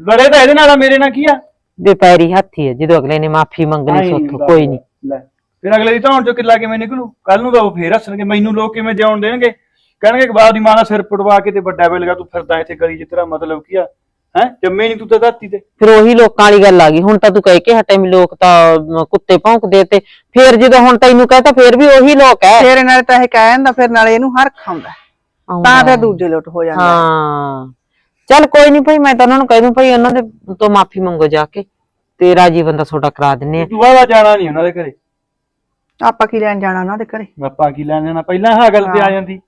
K: ਲੜੇ ਤਾਂ ਇਹਦੇ ਨਾਲ ਆ, ਮੇਰੇ ਨਾਲ ਕੀ ਆ?
C: ਦੇ ਪੈਰੀ ਹੱਥੀ ਹੈ ਜਦੋਂ ਅਗਲੇ ਨੇ ਮਾਫੀ ਮੰਗਣੀ ਸੋਥੋਂ ਕੋਈ ਨਹੀਂ।
K: ਲੈ। ਫਿਰ ਅਗਲੇ ਦੀ ਧੌਣ ਚੋਂ ਕਿੱਲਾ ਕਿਵੇਂ ਨਿਕਲੂ? ਕੱਲ ਨੂੰ ਤਾਂ ਉਹ ਫੇਰ ਹੱਸਣਗੇ ਮੈਨੂੰ ਲੋਕ ਕਿਵੇਂ ਜਿਉਣ ਦੇਣਗੇ? ਕਹਿਣਗੇ ਕਿ ਬਾਪ ਦੀ ਮਾਂ ਦਾ ਸਿਰ ਪੜਵਾ ਕੇ ਤੇ ਵੱਡਾ ਵੇ ਲਗਾ ਤੂੰ ਫਿਰਦਾ ਇੱਥੇ ਗਲੀ ਚ ਤੇਰਾ ਮਤਲਬ ਕੀ ਆ? ਹੈ? ਜੰਮੇ ਨਹੀਂ ਤੂੰ ਤਾਂ ਧਰਤੀ ਤੇ।
C: ਫਿਰ ਉਹੀ ਲੋਕਾਂ ਵਾਲੀ ਗੱਲ ਆ ਗਈ ਹੁਣ ਤਾਂ ਤੂੰ ਕਹਿ ਕੇ ਹਟੇ ਵੀ ਲੋਕ ਤਾਂ ਅਮ, ਕੁੱਤੇ ਭੌਂਕਦੇ ਤੇ। ਫਿਰ ਜਦੋਂ ਹੁਣ ਤੈਨੂੰ ਕਹਤਾ ਫਿਰ ਵੀ ਉਹੀ ਲੋਕ ਐ।
E: ਫੇਰ ਨਾਲੇ ਤਾਂ ਇਹ ਕਹਿ ਜਾਂਦਾ ਫਿਰ ਨਾਲੇ ਇਹਨੂੰ ਹਰ ਖਾਉਂਦਾ ਤਾਂ ਫਿਰ ਦੂਜੇ ਲੁੱਟ ਹੋ ਜਾਂਦਾ।
C: ਹਾਂ। ਚੱਲ ਕੋਈ ਨਹੀਂ ਭਾਈ ਮੈਂ ਤਾਂ ਉਹਨਾਂ ਨੂੰ ਕਹਿ ਦੂੰ ਭਾਈ ਉਹਨਾਂ ਦੇ ਤੋਂ ਮਾਫੀ ਮੰਗੋ ਜਾ ਕੇ ਤੇ ਰਾਜੀ ਬੰਦਾ ਤੁਹਾਡਾ ਕਰਾ ਦਿੰਨੇ ਆ।
K: ਤੂੰ ਵਾਵਾ ਜਾਣਾ ਨਹੀਂ ਉਹਨਾਂ ਦੇ ਘਰੇ।
E: ਆਪਾਂ ਕੀ ਲੈਣ ਜਾਣਾ ਉਹਨਾਂ ਦੇ ਘਰੇ?
K: ਆਪਾਂ ਕੀ ਲੈਣ ਜਾਣਾ? ਪਹਿਲਾਂ ਹਾਂ ਗੱਲ ਤੇ ਆ ਜਾਂਦੀ।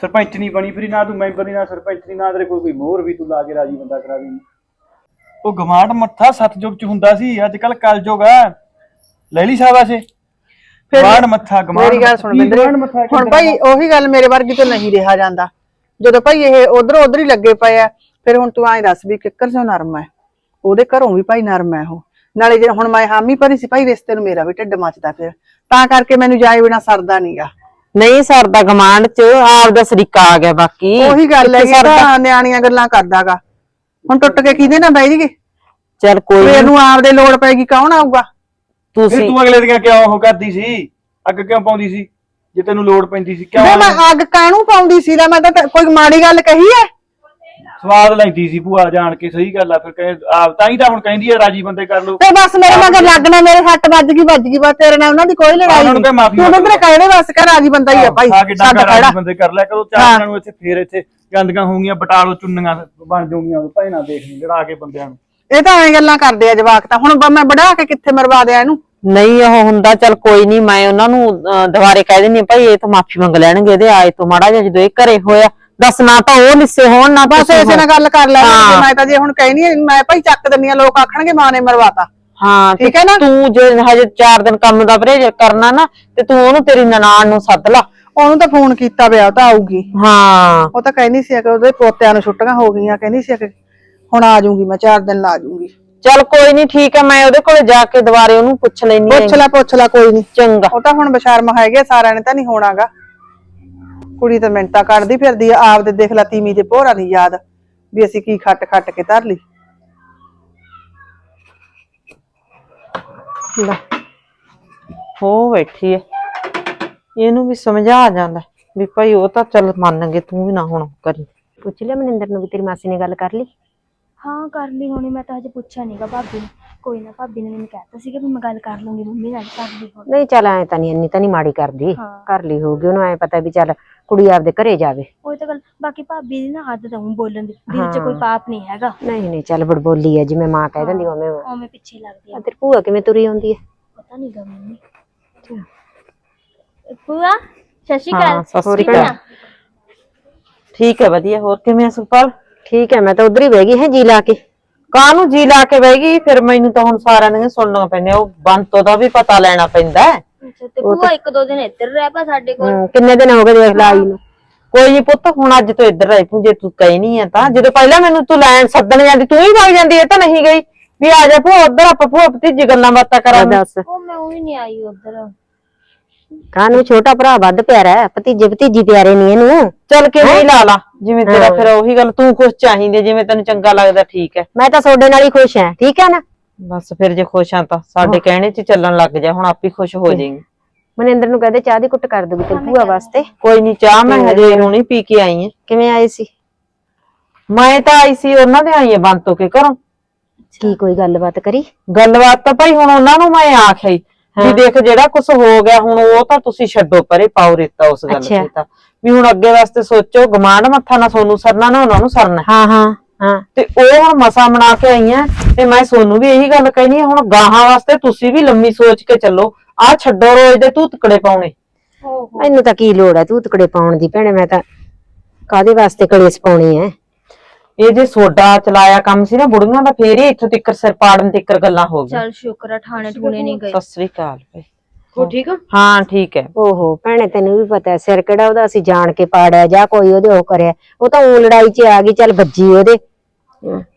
K: ਸਰਪੰਚ ਨਹੀਂ ਬਣੀ ਫਿਰ ਨਾ ਤੂੰ ਮੈਂਬਰ ਨਹੀਂ ਨਾ ਸਰਪੰਚ ਨਹੀਂ ਨਾ ਤੇਰੇ ਕੋਲ ਕੋਈ ਮੋਹਰ ਵੀ ਤੂੰ ਲਾ ਕੇ ਰਾਜੀ ਬੰਦਾ ਕਰਾ ਦੇ ਉਹ ਗਮਾਟ ਮੱਥਾ ਸਤਜੁਗ ਚ ਹੁੰਦਾ ਸੀ ਅੱਜ ਕੱਲ ਕਲਯੁਗ ਆ ਲੈ ਲਈ ਸ਼ਾਬਾਸ਼ੇ ਗਮਾਟ ਮੱਥਾ ਗਮਾਟ
E: ਮੇਰੀ ਗੱਲ ਸੁਣ ਬਿੰਦਰੇ ਹੁਣ ਭਾਈ ਉਹੀ ਗੱਲ ਮੇਰੇ ਵਰਗੀ ਤੋਂ ਨਹੀਂ ਰਿਹਾ ਜਾਂਦਾ। ਜਦੋਂ ਭਾਈ ਇਹ ਉਧਰ ਉਧਰ ਹੀ ਲੱਗੇ ਪਏ ਆ ਫਿਰ ਹੁਣ ਤੂੰ ਐਂ ਦੱਸ ਵੀ ਕਿੱਕਰ ਸੋ ਨਰਮ ਹੈ ਉਹਦੇ ਘਰੋਂ ਵੀ ਭਾਈ ਨਰਮ ਹੈ ਉਹ। ਨਾਲੇ ਜੇ ਹੁਣ ਮੈਂ ਹਾਮੀ ਭਰੀ ਸੀ ਭਾਈ ਰਿਸ਼ਤੇ ਨੂੰ ਮੇਰਾ ਵੀ ਢਿੱਡ ਮੱਚਦਾ ਫਿਰ। ਤਾਂ ਕਰਕੇ ਮੈਨੂੰ ਜਾਏ ਬਿਨਾ ਸਰਦਾ ਨਹੀਂਗਾ
C: ਨਹੀਂ ਸਰਦਾ ਗਮਾਂਡ ਚ ਆਪਦਾ ਸਰੀਕਾ ਆ ਗਿਆ ਬਾਕੀ।
E: ਉਹੀ ਗੱਲ ਹੈ
C: ਸਰਦਾ?
E: ਤਾਂ ਨਿਆਣੀਆਂ ਗੱਲਾਂ ਕਰਦਾਗਾ। ਹੁਣ ਟੁੱਟ ਕੇ ਕਿਹਦੇ ਨਾਲ ਬਹਿ ਜੀਗੇ
C: ਚੱਲ ਕੋਈ
E: ਫੇਰ
C: ਨੀ,
E: ਨੂੰ ਆਪਦੇ ਲੋੜ ਪੈਗੀ ਕੌਣ ਆਊਗਾ?
K: ਫਿਰ
C: ਤੁਸੀਂ
K: ਤੂੰ ਅਗਲੇ ਦੀਆਂ ਕਿਉਂ ਉਹ ਕਰਦੀ ਸੀ? ਅੱਗ ਕਿਉਂ ਪਾਉਂਦੀ ਸੀ? ਜੇ ਤੈਨੂੰ ਲੋੜ ਪੈਂਦੀ ਸੀ ਕਿਉਂ
E: ਵੇ ਮੈਂ ਅੱਗ ਕਾਹਨੂੰ ਪਾਉਂਦੀ ਸੀ? ਲੈ ਮੈਂ ਤਾਂ ਤੇ- ਕੋਈ ਮਾੜੀ ਗੱਲ ਕਹੀ ਹੈ
K: ਸਵਾਦ ਲੈਂਦੀ ਸੀ ਭੂਆ ਜਾਣ ਕੇ ਸਹੀ ਗੱਲ ਆ ਫਿਰ ਕਹੇ ਆਪ ਤਾਂ ਹੀ ਤਾਂ ਹੁਣ ਕਹਿੰਦੀ ਆ ਰਾਜੀ ਬੰਦੇ ਕਰ ਲੋ
E: ਤੇ ਬਸ ਮੇਰੇ ਮਗਰ ਲੱਗਣਾ ਮੇਰੇ ਹੱਟ ਵੱਜ ਗਈ ਵੱਜ ਗਈ ਬਸ ਤੇਰੇ ਨਾਲ ਉਹਨਾਂ ਦੀ ਕੋਈ ਲੜਾਈ
K: ਉਹਨਾਂ ਨੂੰ ਕਹਿ
E: ਨਹੀਂ
K: ਮਾਫ਼ੀ
E: ਤੂੰ
K: ਮੰਗ
E: ਕਹਿਣੇ ਬਸ ਕਰ ਰਾਜੀ ਬੰਦਾ ਹੀ ਆ ਭਾਈ
K: ਖਾ ਕੇ
E: ਸਾਡਾ
K: ਰਾਜੀ ਬੰਦੇ ਕਰ ਲਿਆ ਕਰੋ ਚਾਰ ਦਿਨਾਂ ਨੂੰ ਇੱਥੇ ਫੇਰ ਇੱਥੇ ਗੰਦਗਾ ਹੋਣਗੀਆਂ ਬਟਾਲੋ ਚੁੰਨੀਆਂ ਬਣ ਜਾਊਗੀਆਂ ਉਹ ਭੈਣਾ ਦੇਖ ਲਈ ਲੜਾ ਕੇ ਬੰਦਿਆਂ ਨੂੰ।
E: ਇਹ ਤਾਂ ਐਂ ਗੱਲਾਂ ਕਰਦੇ ਆ ਜਵਾਕ ਤਾਂ। ਹੁਣ ਬ- ਮੈਂ ਵੜਾ ਕੇ ਕਿੱਥੇ ਮਰਵਾ ਦਿਆਂ ਇਹਨੂੰ?
C: ਨਹੀਂ ਉਹ ਹੁੰਦਾ ਚੱਲ ਕੋਈ ਨਹੀਂ ਮੈਂ ਉਹਨਾਂ ਨੂੰ ਅਹ, ਦੁਬਾਰੇ ਕਹਿ ਦਿੰਨੀ ਆਂ, ਭਾਈ ਇਹ ਤਾਂ ਮਾਫੀ ਮੰਗ ਲੈਣਗੇ ਇਹਦੇ ਆਏ ਤੋਂ ਮਾੜਾ ਜਿਹਾ ਜਦੋਂ ਇਹ ਘਰੇ ਹੋਇਆ ਦੱਸ ਨਾ ਤਾਂ ਉਹ ਲਿੱਸੇ ਹੋਣ ਨਾ
E: ਬਸ
C: ਤੁਸੀਂ
E: ਇਸੇ ਨਾਲ ਗੱਲ ਕਰ ਲੈ
C: ਹਾਂ।
E: ਮੈਂ ਤਾਂ ਜੇ ਹੁਣ ਕਹਿਨੀ ਆ, ਮੈਂ ਭਾਈ ਚੱਕ ਦਿੰਨੀ ਆ ਲੋਕ ਆਖਣਗੇ ਮਾਂ ਨੇ ਮਰਵਾਤਾ।
C: ਹਾਂ
E: ਠੀਕ ਹੈ ਨਾ?
C: ਤੂੰ ਜੇ ਹਜੇ 4 ਦਿਨ ਕੰਮ ਦਾ ਪਰਹੇਜ ਕਰਨਾ ਨਾ ਤੇ ਤੂੰ ਉਹਨੂੰ ਤੇਰੀ ਨਨਾਣ ਨੂੰ ਸੱਦ ਲਾ।
E: ਉਹਨੂੰ ਤਾਂ ਫੋਨ ਕੀਤਾ ਪਿਆ ਉਹ ਤਾਂ ਆਊਗੀ।
C: ਹਾਂ।
E: ਉਹ ਤਾਂ ਕਹਿੰਦੀ ਸੀ ਕਿ ਉਹਦੇ ਪੋਤਿਆਂ ਨੂੰ ਛੁੱਟੀਆਂ ਹੋ ਗਈਆਂ ਕਹਿੰਦੀ ਸੀ ਕਿ ਹੁਣ ਆ ਜਾਊਂਗੀ ਮੈਂ 4 ਦਿਨ ਲਾ ਜਾਊਂਗੀ।
C: ਚੱਲ ਕੋਈ ਨਹੀਂ ਠੀਕ ਹੈ ਮੈਂ ਉਹਦੇ ਕੋਲੇ ਜਾ ਕੇ ਦੁਬਾਰੇ ਉਹਨੂੰ ਪੁੱਛ ਲੈਣੀ
E: ਪੁੱਛ ਲੈ ਪੁੱਛ ਲੈ ਕੋਈ ਨਹੀਂ
C: ਚੰਗਾ।
E: ਉਹ ਤਾਂ ਹੁਣ ਬਸ਼ਰਮ ਹੈਗੇ ਸਾਰਿਆਂ ਨੇ ਤਾਂ ਨਹੀਂ ਹੋਣਾਗਾ। ਕੁੜੀ ਤਾਂ ਮਿੰਟਾਂ ਕੱਢਦੀ ਫਿਰਦੀ ਆ ਆਪਦੇ ਦੇਖ ਲੈ ਤੀਮੀ ਦੇ ਭੋਰਾ ਨਹੀਂ ਯਾਦ ਵੀ ਅਸੀਂ ਕੀ ਖੱਟ ਖੱਟ ਕੇ ਧਰ ਲਈ।
C: ਲੈ ਹੋ ਬੈਠੀ ਐ। ਇਹਨੂੰ ਵੀ ਸਮਝਾ ਜਾਂਦਾ ਵੀ ਭਾਈ ਉਹ ਤਾਂ ਚੱਲ ਮੰਨ ਗਏ ਤੂੰ ਵੀ ਨਾ ਹੁਣ ਕਰੀ।
D: ਪੁੱਛ ਲਿਆ ਮਨਿੰਦਰ ਨੂੰ ਵੀ ਤੇਰੀ ਮਾਸੀ ਨੇ ਗੱਲ ਕਰ ਲਈ?
L: ਹਾਂ ਕਰ ਲਈ ਹੋਣੀ ਮੈਂ ਤਾਂ ਹਜੇ ਪੁੱਛਿਆ ਨਹੀਂਗਾ ਭਾਬੀ ਨੂੰ। ਕੋਈ ਨਾ ਭਾਬੀ ਨੇ ਮੈਨੂੰ ਕਹਿਤਾ ਸੀਗਾ ਵੀ ਮੈਂ ਗੱਲ ਕਰ ਲੂੰਗੀ ਮੰਮੀ ਨਾਲ ਕਰ ਲਈ ਹੁਣ।
D: ਨਹੀਂ ਚੱਲ ਐ ਤਾਂ ਨਹੀਂ ਇੰਨੀ ਤਾਂ ਨਹੀਂ ਮਾੜੀ ਕਰਦੀ।
L: ਹਾਂ।
D: ਕਰ ਲਈ ਹੋਊਗੀ ਉਹਨੂੰ ਐ ਪਤਾ ਵੀ ਚੱਲ ਕੁੜੀ ਆਪਦੇ ਘਰੇ ਜਾਵੇ।
L: ਉਹ ਤਾਂ ਗੱਲ ਬਾਕੀ ਭਾਬੀ ਦੀ ਨਾ ਆਦਤ ਆ ਊਂ ਬੋਲਣ ਦੀ। ਦਿਲ 'ਚ ਕੋਈ
D: ਹਾਂ।
L: ਪਾਪ ਨਹੀਂ ਹੈਗਾ।
D: ਨਹੀਂ ਨਹੀਂ ਚੱਲ ਬੜਬੋਲੀ ਐ ਜਿਵੇਂ ਮਾਂ ਕਹਿ ਦਿੰਦੀ ਉਵੇਂ
L: ਉਵੇਂ ਪਿੱਛੇ ਲੱਗਦੀ ਆ।
D: ਤੇਰੀ ਭੂਆ ਕਿਵੇਂ ਤੁਰੀ ਆਉਂਦੀ ਐ
L: ਪਤਾ ਨਹੀਂ ਗਾ ਮੰਮੀ ਪੂਆ ਸਤਿ ਸ਼੍ਰੀ
C: ਹਾਂ
L: ਅਕਾਲ।
C: ਸਤਿ ਸ੍ਰੀ
L: ਕਿਵੇਂ
C: ਅਕਾਲ।
L: ਆ?
C: ਠੀਕ ਹੈ ਵਧੀਆ। ਹੋਰ ਕਿਵੇਂ ਆ ਸੁਖਪਾਲ?
D: ਠੀਕ ਐ ਮੈਂ ਤਾਂ ਉਧਰ ਹੀ ਬਹਿ ਗਈ ਹੈ ਜੀ ਲਾ ਕੇ।
C: ਕਾਹਨੂੰ ਜੀ ਲਾ ਕੇ ਬਹਿ ਗਈ? ਫਿਰ ਮੈਨੂੰ ਤਾਂ ਹੁਣ ਸਾਰਿਆਂ ਨੇ ਸੁਣਨਾ ਪੈਂਦਾ ਉਹ ਬੰਤੋ ਦਾ ਵੀ ਪਤਾ ਲੈਣਾ ਪੈਂਦਾ ਹੈ।
L: ਅੱਛਾ ਤੇ ਪੂਆ ਇੱਕ ਦੋ ਦਿਨ ਇੱਧਰ ਰਹਿ ਪਾ ਸਾਡੇ ਕੋਲ।
D: ਹਮ, ਕਿੰਨੇ ਦਿਨ ਹੋ ਗਏ ਦੇਖ ਲਾ ਆਈ ਨੂੰ?
C: ਕੋਈ ਨਹੀਂ ਪੁੱਤ ਹੁਣ ਅੱਜ ਤੋਂ ਇੱਧਰ ਰਹਿ ਤੂੰ ਜੇ ਤੂੰ ਕਹੀ ਨਹੀਂ ਹੈ ਤਾਂ। ਜਦੋਂ ਪਹਿਲਾਂ ਮੈਨੂੰ ਤੂੰ ਲੈਣ ਸੱਦਣ ਜਾਂਦੀ ਤੂੰ ਹੀ ਵਗ ਜਾਂਦੀ ਇਹ ਤਾਂ ਨਹੀਂ ਗਈ। ਵੀ ਆ ਜਾ ਭੂਆ ਉੱਧਰ ਆਪਾਂ ਭੂਆ ਭਤੀਜੀ ਗੱਲਾਂ ਬਾਤਾਂ
D: ਆ
C: ਕਰਾਂਗੇ।
D: ਦੱਸ।
L: ਉਹ ਮੈਂ ਉਹੀ ਨਹੀਂ ਆਈ ਉਧਰ।
D: ਕਾਹਨੂੰ ਛੋਟਾ ਭਰਾ ਵੱਧ ਪਿਆਰਾ ਹੈ ਭਤੀਜੇ ਭਤੀਜੀ ਪਿਆਰੇ ਨਹੀਂ ਇਹਨੂੰ।
C: ਚੱਲ ਕਿਵੇਂ ਹੀ? ਲਾ ਲਾ ਜਿਵੇਂ ਤੇਰਾ
D: ਹਾਂ।
C: ਫਿਰ ਉਹੀ ਗੱਲ ਤੂੰ ਕੁਛ ਚਾਹੀਦੀ ਹੈ, ਜਿਵੇਂ ਤੈਨੂੰ ਚੰਗਾ ਲੱਗਦਾ ਠੀਕ ਹੈ।
D: ਮੈਂ ਤਾਂ ਤੁਹਾਡੇ ਨਾਲ ਹੀ ਖੁਸ਼ ਹਾਂ ਠੀਕ ਹੈ ਨਾ?
C: ਬਸ ਫਿਰ ਜੇ ਖੁਸ਼ ਆ ਤਾਂ ਸਾਡੇ ਕਹਿਣੇ 'ਚ ਚੱਲਣ ਲੱਗ ਜਾ ਹੁਣ ਆਪੇ ਖੁਸ਼ ਹੋ ਜਾਏਂਗੇ।
D: ਮਨਿੰਦਰ ਨੂੰ ਕਹਦੇ ਚਾਹ ਦੀ ਕੁੱਟ ਕਰ ਦੂਗੀ ਤੇ ਭੂਆ ਵਾਸਤੇ।
C: ਕੋਈ ਨਹੀਂ ਚਾਹ ਮੈਂ ਹਜੇ ਹੁਣੀ ਪੀ ਕੇ ਆਈ ਹਾਂ।
D: ਕਿਵੇਂ ਆਏ ਸੀ?
C: ਮੈਂ ਤਾਂ ਆਈ ਸੀ ਉਹਨਾਂ ਦੇ ਆਈ ਹਾਂ ਬੰਤੋ ਕੇ ਘਰੋਂ।
D: ਕੀ ਕੋਈ ਗੱਲਬਾਤ ਕਰੀ।
C: ਗੱਲਬਾਤ ਤਾਂ ਭਾਈ ਹੁਣ ਉਹਨਾਂ ਨੂੰ ਮੈਂ ਆਖਿਆ ਹੀ ਵੀ ਦੇਖ ਜਿਹੜਾ ਕੁਝ ਹੋ ਗਿਆ ਹੁਣ ਉਹ ਤਾਂ ਤੁਸੀਂ ਛੱਡੋ ਪਰੇ ਪਾਓ ਰੇਤਾ ਉਸ ਗੱਲ। ਤੇ ਤਾਂ। ਵੀ ਹੁਣ ਅੱਗੇ ਵਾਸਤੇ ਸੋਚੋ ਗਮਾਂਡ ਮੱਥਾ ਨਾ ਸੋਨੂੰ ਸਰਨਾ ਨਾ ਉਹਨਾਂ ਨੂੰ ਸਰਨਾ।
D: ਹਾਂ ਹਾਂ ਹਾਂ।
C: ਤੇ ਉਹ ਹੁਣ ਮਸਾ ਬਣਾ ਕੇ ਆਈਆਂ ਤੇ ਮੈਂ ਸੋਨੂੰ ਵੀ ਇਹੀ ਗੱਲ ਕਹਿਣੀ ਆ ਹੁਣ ਗਾਹਾਂ ਵਾਸਤੇ ਤੁਸੀਂ ਵੀ ਲੰਮੀ ਸੋਚ ਕੇ ਚੱਲੋ। ਆ ਛੱਡੋ ਰੋਜ਼ ਦੇ ਤੂੰ ਤਕੜੇ ਪਾਉਣੇ।
D: ਮੈਨੂੰ ਤਾਂ ਕੀ ਲੋੜ ਹੈ ਤੂੰ ਤਕੜੇ ਪਾਉਣ ਦੀ ਭੈਣੇ ਮੈਂ ਤਾਂ ਕਾਦੇ ਵਾਸਤੇ ਕਲੇਸ ਪਾਉਣੀ ਹੈ
C: ਇਹ ਜੇ ਸੋਡਾ ਚਲਾਇਆ ਕੰਮ ਸੀ ਨਾ ਬੁੜੀਆਂ ਦਾ ਫੇਰ ਹੀ ਇੱਥੋਂ ਤੱਕ ਸਿਰ ਪਾੜਨ ਤੱਕ ਗੱਲਾਂ ਹੋ ਗਈਆਂ।
L: ਚੱਲ ਸ਼ੁਕਰ ਆ ਥਾਣੇ ਠੂਣੇ ਨਹੀਂ ਗਏ।
C: ਸਤਿ ਸ੍ਰੀ ਅਕਾਲ ਭਾਈ
I: ਹੋ ਠੀਕ ਆ
C: ਹਾਂ ਠੀਕ ਹੈ।
D: ਓਹੋ ਭੈਣੇ ਤੈਨੂੰ ਵੀ ਪਤਾ ਹੈ, ਸਿਰ ਕਿਹੜਾ ਉਹਦਾ ਅਸੀਂ ਜਾਣ ਕੇ ਪਾੜਿਆ ਜਾਂ ਕੋਈ ਉਹਦੇ ਉਹ ਕਰਿਆ। ਉਹ ਤਾਂ ਉਹ ਲੜਾਈ 'ਚ ਆ ਗਈ ਚੱਲ ਵੱਜੀ ਉਹਦੇ।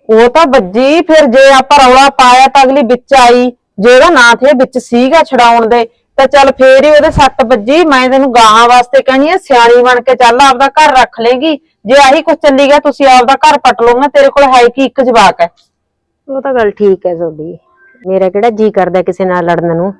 C: ਉਹ ਤਾਂ ਵੱਜੀ ਫਿਰ ਜੇ ਆਪਾਂ ਰੌਲਾ ਪਾਇਆ ਤਾਂ ਅਗਲੀ ਵਿੱਚ ਆਈ। ਜੇ ਉਹਦਾ ਨਾਂ ਥੇ ਵਿੱਚ ਸੀਗਾ ਛਡਾਉਣ ਦੇ ਤਾਂ ਚੱਲ ਫੇਰ ਹੀ ਉਹਦੇ ਸੱਟ ਵੱਜੀ ਮੈਂ ਤੈਨੂੰ ਗਾਹਾਂ ਵਾਸਤੇ ਕਹਿੰਦੀ ਆ ਸਿਆਣੀ ਬਣ ਕੇ ਚੱਲ ਆਪਦਾ ਘਰ ਰੱਖ ਲੇਗੀ। ਜੇ ਆਹੀ ਕੁਝ ਚੱਲੀ ਗਿਆ ਤੁਸੀਂ ਆਪਦਾ ਘਰ ਪਟ ਲਓਗੇ ਤੇਰੇ ਕੋਲ ਹੈ ਕੀ ਇੱਕ ਜਵਾਕ ਹੈ।
D: ਉਹ ਤਾਂ ਗੱਲ ਠੀਕ ਹੈ ਤੁਹਾਡੀ। ਮੇਰਾ ਕਿਹੜਾ ਜੀ ਕਰਦਾ ਕਿਸੇ ਨਾਲ ਲੜਨ ਨੂੰ?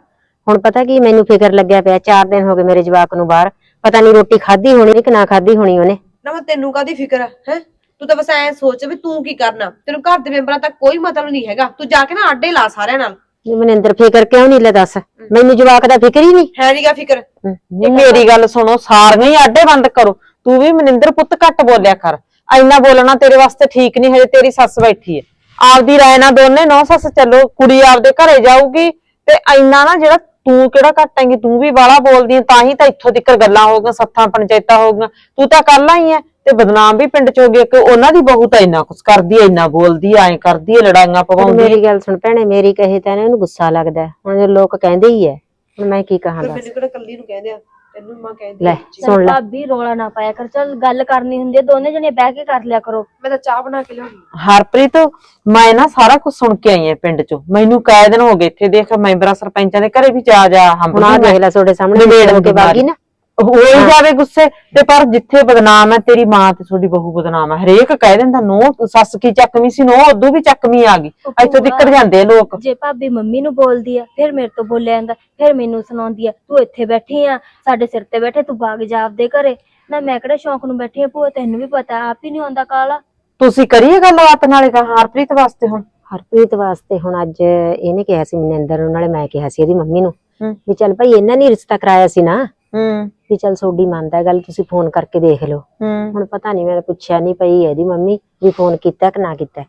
D: ਹੁਣ ਪਤਾ ਕੀ ਮੈਨੂੰ ਫਿਕਰ ਲੱਗਿਆ ਪਿਆ 4 ਦਿਨ ਹੋ ਗਏ ਮੇਰੇ ਜਵਾਕ ਨੂੰ ਬਾਹਰ। ਪਤਾ ਨਹੀਂ ਰੋਟੀ ਖਾਧੀ ਹੋਣੀ ਕਿ ਨਾ ਖਾਧੀ ਹੋਣੀ ਉਹਨੇ।
I: ਨਾ ਮੈਂ ਤੈਨੂੰ ਕਾਦੀ ਫਿਕਰ ਹੈ ਹੈ? ਤੂੰ ਤਾਂ ਬਸ ਐ ਸੋਚ ਵੀ ਤੂੰ ਕੀ ਕਰਨਾ? ਤੈਨੂੰ ਘਰ ਦੇ ਮੈਂਬਰਾਂ ਤੱਕ ਕੋਈ ਮਤਲਬ ਨਹੀਂ ਹੈਗਾ। ਤੂੰ ਜਾ ਕੇ ਨਾ ਆਡੇ ਲਾ ਸਾਰਿਆਂ ਨਾਲ।
D: ਮਨਿੰਦਰ ਫਿਕਰ ਕਿਉਂ ਨਹੀਂ ਲੈ ਦੱਸ? ਮੈਨੂੰ ਜਵਾਕ ਦਾ ਫਿਕਰ ਹੀ ਨਹੀਂ।
I: ਹੈ ਨਹੀਂਗਾ ਫਿਕਰ।
C: ਨਹੀਂ ਮੇਰੀ ਗੱਲ ਸੁਣੋ ਸਾਰੀਆਂ ਹੀ ਆਡੇ ਬੰਦ ਕਰੋ। ਤੂੰ ਵੀ ਮਨਿੰਦਰ ਪੁੱਤ ਘੱਟ ਬੋਲਿਆ ਕਰ। ਇੰਨਾ ਬੋਲਣਾ ਤੇਰੇ ਵਾਸਤੇ ਠੀਕ ਨਹੀਂ ਹਜੇ ਤੇਰੀ ਸੱਸ ਬੈਠੀ ਹੈ ਆਪਦੀ ਰਾਏ ਨਾਲ ਦੋਨੇ ਨੌ ਸੱਸ ਚੱਲੋ ਕੁੜੀ ਆਪਦੇ ਘਰੇ ਜਾਊਗੀ ਤੇ ਇੰਨਾ ਨਾ ਜਿਹੜਾ ਤੂੰ ਕਿਹੜਾ ਘੱਟ ਹੈਂਗੀ ਤੂੰ ਵੀ ਬਾਲਾ ਬੋਲਦੀ ਹੈ ਤਾਂ ਹੀ ਤਾਂ ਇੱਥੋਂ ਤੱਕ ਗੱਲਾਂ ਹੋ ਗਈਆਂ ਸੱਥਾਂ ਪੰਚਾਇਤਾਂ ਹੋ ਗਈਆਂ ਤੂੰ ਤਾਂ ਕੱਲ ਹੀ ਹੈ ਤੇ ਬਦਨਾਮ ਵੀ ਪਿੰਡ ਚ ਹੋ ਗਿਆ ਕਿ ਉਹਨਾਂ ਦੀ ਬਹੂ ਤਾਂ ਇੰਨਾ ਕੁਛ ਕਰਦੀ ਹੈ ਇੰਨਾ ਬੋਲਦੀ ਹੈ ਐਂ ਕਰਦੀ ਹੈ ਲੜਾਈਆਂ ਪਵਾਉਂਦੀ ਹੈ
D: ਮੇਰੀ ਗੱਲ ਸੁਣ ਭੈਣੇ ਮੇਰੀ ਕਹੇ ਤਾਂ ਇਹਨੂੰ ਗੁੱਸਾ ਲੱਗਦਾ ਹੈ। ਹੁਣ ਜੇ ਲੋਕ ਕਹਿੰਦੇ ਹੀ ਐ ਹੁਣ ਮੈਂ ਕੀ ਕਹਾਂ
I: ਫਿਰ ਮੈਨੂੰ ਕਿਹੜਾ ਕੱਲੀ ਨੂੰ ਕਹਿੰਦੇ ਆ? ਤੈਨੂੰ ਮਾਂ ਕਹਿੰਦੀ
D: ਲੈ। ਸੁਣ ਲੈ।
L: ਭਾਬੀ ਰੋਲਾ ਨਾ ਪਾਇਆ ਕਰ। ਚੱਲ ਗੱਲ ਕਰਨੀ ਹੁੰਦੀ ਹੈ ਦੋਨੇ ਜਣੇ ਬਹਿ ਕੇ ਕਰ ਲਿਆ ਕਰੋ।
I: ਮੈਂ ਤਾਂ ਚਾਹ ਬਣਾ ਕੇ ਲਿਆਉਣੀ
C: ਹਰਪ੍ਰੀਤ ਮੈਂ ਨਾ ਸਾਰਾ ਕੁਝ ਸੁਣ ਕੇ ਆਈ ਹਾਂ ਪਿੰਡ ਚੋਂ। ਮੈਨੂੰ ਕਾਇ ਦਿਨ ਹੋ ਗਏ ਇੱਥੇ। ਦੇਖ ਮੈਂਬਰਾਂ ਸਰਪੰਚਾਂ ਦੇ ਘਰੇ ਵੀ ਜਾ ਜਾ ਹੰਬ
D: ਹੁਣ ਆ ਦੇਖ ਲੈ ਤੁਹਾਡੇ ਸਾਹਮਣੇ।
C: ਨਿਬੇੜ
D: ਹੋ ਕੇ ਬਾਗੀ ਨਾ।
C: ਹੋ ਹੀ ਜਾਵੇ ਗੁੱਸੇ ਤੇ ਪਰ ਜਿੱਥੇ ਬਦਨਾਮ ਹੈ ਤੇਰੀ ਮਾਂ ਤੇ ਤੁਹਾਡੀ ਬਹੂ ਬਦਨਾਮ ਹੈ। ਹਰੇਕ ਕਹਿ ਦਿੰਦਾ ਨੋ ਸੱਸ ਕੀ ਚੱਕਵੀਂ ਸੀ? ਨੋ ਉਦੋਂ ਵੀ ਚੱਕਵੀਂ ਆ ਗਈ। ਇੱਥੋਂ। ਤੱਕ ਜਾਂਦੇ ਆ ਲੋਕ।
L: ਜੇ ਭਾਬੀ ਮੰਮੀ ਨੂੰ ਬੋਲਦੀ ਆ ਫਿਰ ਮੇਰੇ ਤੋਂ ਬੋਲਿਆ ਜਾਂਦਾ ਫਿਰ ਮੈਨੂੰ ਸੁਣਾਉਂਦੀ ਆ ਤੂੰ ਇੱਥੇ ਬੈਠੀ ਆ ਸਾਡੇ ਸਿਰ ਤੇ ਬੈਠੇ ਤੂੰ ਬਾਗ ਜਾ ਆਪਦੇ ਘਰੇ। ਨਾ ਮੈਂ ਕਿਹੜਾ ਸ਼ੌਂਕ ਨੂੰ ਬੈਠੀ ਆ ਭੂਆ ਤੈਨੂੰ ਵੀ ਪਤਾ ਆਪ ਹੀ ਨਹੀਂ ਆਉਂਦਾ ਕਾਲਾ।
C: ਤੁਸੀਂ ਕਰੀਏ ਗੱਲਬਾਤ ਨਾਲੇ ਕਹਾ ਹਰਪ੍ਰੀਤ ਵਾਸਤੇ ਹੁਣ?
D: ਹਰਪ੍ਰੀਤ ਵਾਸਤੇ ਹੁਣ ਅੱਜ ਇਹਨੇ ਕਿਹਾ ਸੀ ਮਨਿੰਦਰ ਨੂੰ ਨਾਲੇ ਮੈਂ ਕਿਹਾ ਸੀ ਇਹਦੀ ਮੰਮੀ ਨੂੰ। ਵੀ ਚੱਲ ਭਾਈ ਇਹਨਾਂ ਨੇ ਰਿਸ਼ਤਾ ਕਰਾਇਆ ਸੀ ਨਾ।
C: ਹੂੰ।
D: ਵੀ ਚੱਲ ਸੋਡੀ ਮੰਨਦਾ ਗੱਲ ਤੁਸੀਂ ਫੋਨ ਕਰਕੇ ਦੇਖ ਲਓ।
C: ਹੂੰ।
D: ਹੁਣ ਪਤਾ ਨਹੀਂ ਮੈਂ ਪੁੱਛਿਆ ਨਹੀਂ ਪਈ ਇਹਦੀ ਮੰਮੀ ਵੀ ਫੋਨ ਕੀਤਾ ਕਿ ਨਾ ਕੀਤਾ।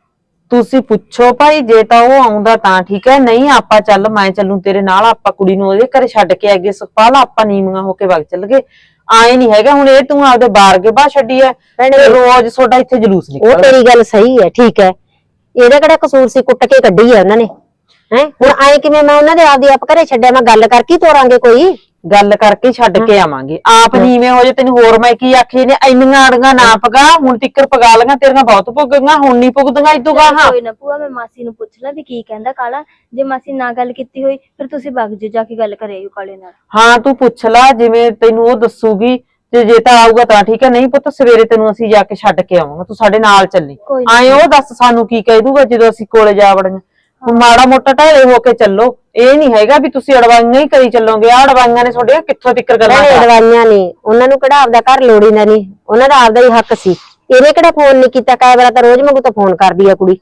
C: ਤੁਸੀਂ ਪੁੱਛੋ ਭਾਈ ਜੇ ਤਾਂ ਉਹ ਆਉਂਦਾ ਤਾਂ ਠੀਕ ਹੈ ਨਹੀਂ ਆਪਾਂ ਚੱਲ ਮੈਂ ਚੱਲੂ ਤੇਰੇ ਨਾਲ ਆਪਾਂ ਕੁੜੀ ਨੂੰ ਉਹਦੇ ਘਰੇ ਛੱਡ ਕੇ ਆਗੇ ਸੁਖਪਾਲ ਆਪਾਂ ਨੀਵੀਆਂ ਹੋ ਕੇ ਵਗ ਚੱਲ ਗਏ। ਆਏ ਨਹੀਂ ਹੈਗਾ ਹੁਣ ਇਹ ਤੂੰ ਆਪਦੇ ਬਾਹਰ ਕੇ ਬਾਹ ਛੱਡੀ ਐ
D: ਭੈਣੇ,
C: ਰੋਜ਼ ਤੁਹਾਡਾ ਇੱਥੇ ਜਲੂਸ
D: ਉਹ
C: ਨਿਕਲਦਾ।
D: ਤੇਰੀ ਗੱਲ ਸਹੀ ਹੈ ਠੀਕ ਹੈ। ਇਹਦਾ ਕਿਹੜਾ ਕਸੂਰ ਸੀ ਕੁੱਟ ਕੇ ਕੱਢੀ ਹੈ ਉਹਨਾਂ ਨੇ? ਹੈ? ਹੁਣ ਆਏ ਕਿਵੇਂ ਮੈਂ ਉਹਨਾਂ ਦੇ ਆਪਦੀ ਆਪ ਘਰੇ ਛੱਡਿਆ ਮੈਂ ਗੱਲ ਕਰਕੇ ਹੀ ਤੋਰਾਂਗੇ ਕੋਈ?
C: ਗੱਲ ਕਰਕੇ ਛੱਡ ਕੇ ਆਵਾਂਗੇ। ਆਪ ਨੀਵੇਂ ਹੋ ਜੇ ਤੈਨੂੰ ਹੋਰ ਮੈਂ ਕੀ ਆਖੀ ਨੇ? ਇੰਨੀਆਂ ਅੜੀਆਂ ਨਾ ਪਗਾ ਹੁਣ ਤਿੱਕਰ ਪਗਾ ਲੀਆਂ ਤੇਰੀਆਂ ਬਹੁਤ ਪੁੱਗੀਆਂ ਹੁਣ ਨਹੀਂ ਪੁੱਗਦੀਆਂ ਇਦੋਂ ਗਾਹਾਂ
L: ਕੋਈ ਨਾ ਭੂਆ ਮੈਂ ਮਾਸੀ ਨੂੰ ਪੁੱਛ ਲਾਂ ਵੀ ਕੀ ਕਹਿੰਦਾ ਕਾਲਾ। ਜੇ ਮਾਸੀ ਨਾ ਗੱਲ ਕੀਤੀ ਹੋਈ ਫਿਰ ਤੁਸੀਂ ਬਾਗ ਜੇ ਜਾ ਕੇ ਗੱਲ ਕਰਿਓ ਕਾਲੇ ਨਾਲ।
C: ਹਾਂ ਤੂੰ ਪੁੱਛ ਲੈ ਜਿਵੇਂ ਤੈਨੂੰ ਉਹ ਦੱਸੂਗੀ ਤੇ ਜੇ ਤਾਂ ਆਊਗਾ ਤਾਂ ਠੀਕ ਹੈ ਨਹੀਂ ਪੁੱਤ ਸਵੇਰੇ ਤੈਨੂੰ ਅਸੀਂ ਜਾ ਕੇ ਛੱਡ ਕੇ ਆਵਾਂਗੇ ਤੂੰ ਸਾਡੇ ਨਾਲ ਚੱਲੀ।
L: ਕੋਈ ਨੀ।
C: ਆਏ ਉਹ ਦੱਸ ਸਾਨੂੰ ਕੀ ਕਹਿ ਦੂਗਾ ਜਦੋਂ ਅਸੀਂ ਕੋਲੇ ਜਾ ਵੜਾਂਗੇ ਹੁਣ ਮਾੜਾ ਮੋਟਾ ਢਾਲੇ ਹੋ ਕੇ ਚੱਲੋ। ਇਹ ਨਹੀਂ ਹੈਗਾ ਵੀ ਤੁਸੀਂ ਅੜਵਾਈਆਂ ਹੀ ਕਰੀ ਚੱਲੋਗੇ। ਆ ਅੜਵਾਈਆਂ ਨੇ ਤੁਹਾਡੇ ਕਿੱਥੋਂ ਤਿੱਕਰ ਗੱਲਾਂ
D: ਭੈਣੇ
C: ਕਰ-
D: ਅਡਵਾਈਆਂ ਨਹੀਂ। ਉਹਨਾਂ ਨੂੰ ਕਿਹੜਾ ਆਪਦਾ ਘਰ ਲੋੜੀਂਦਾ ਨਹੀਂ ਉਹਨਾਂ ਦਾ ਆਪਦਾ ਹੀ ਹੱਕ ਸੀ। ਇਹਨੇ ਕਿਹੜਾ ਫੋਨ ਨਹੀਂ ਕੀਤਾ? ਕਾਇ ਵਾਰ ਤਾਂ ਰੋਜ਼ ਮੰਗੂ ਤਾਂ ਫੋਨ ਕਰਦੀ ਆ ਕੁੜੀ।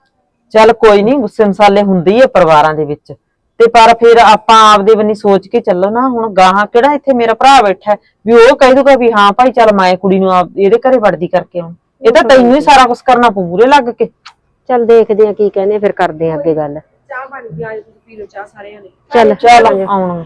C: ਚੱਲ ਕੋਈ ਨਹੀਂ ਗੁੱਸੇ ਮਸਾਲੇ ਹੁੰਦੇ ਹੀ ਆ ਪਰਿਵਾਰਾਂ ਦੇ ਵਿੱਚ। ਤੇ ਪਰ ਫਿਰ ਆਪਾਂ ਆਪਦੇ ਬੰਨੀ ਸੋਚ ਕੇ ਚੱਲੋ ਨਾ। ਹੁਣ ਗਾਹਾਂ ਕਿਹੜਾ ਇੱਥੇ ਮੇਰਾ ਭਰਾ ਬੈਠਾ ਹੈ, ਵੀ ਉਹ ਕਹਿ ਦੂਗਾ ਵੀ ਹਾਂ ਭਾਈ ਚੱਲ ਮੈਂ ਕੁੜੀ ਨੂੰ ਆਪ- ਇਹਦੇ ਘਰੇ ਵੜਦੀ ਕਰਕੇ ਆਉਂ। ਇਹ ਤਾਂ ਤੈਨੂੰ ਹੀ ਸਾਰਾ ਕੁਝ ਕਰਨਾ ਪਊ ਮੂਹਰੇ ਲੱਗ ਕੇ।
D: ਚੱਲ ਦੇਖਦੇ ਆ ਕੀ ਕਹਿੰਦੇ ਫਿਰ ਕਰਦੇ ਆ ਅੱਗੇ ਗੱਲ।
I: ਚਾਹ ਬਣ ਗਈ ਆ ਤੁਸੀਂ ਪੀ ਲਓ ਚਾਹ ਸਾਰਿਆਂ ਨੇ।
D: ਚੱਲ
C: ਚੱਲ ਆਉਣਾ।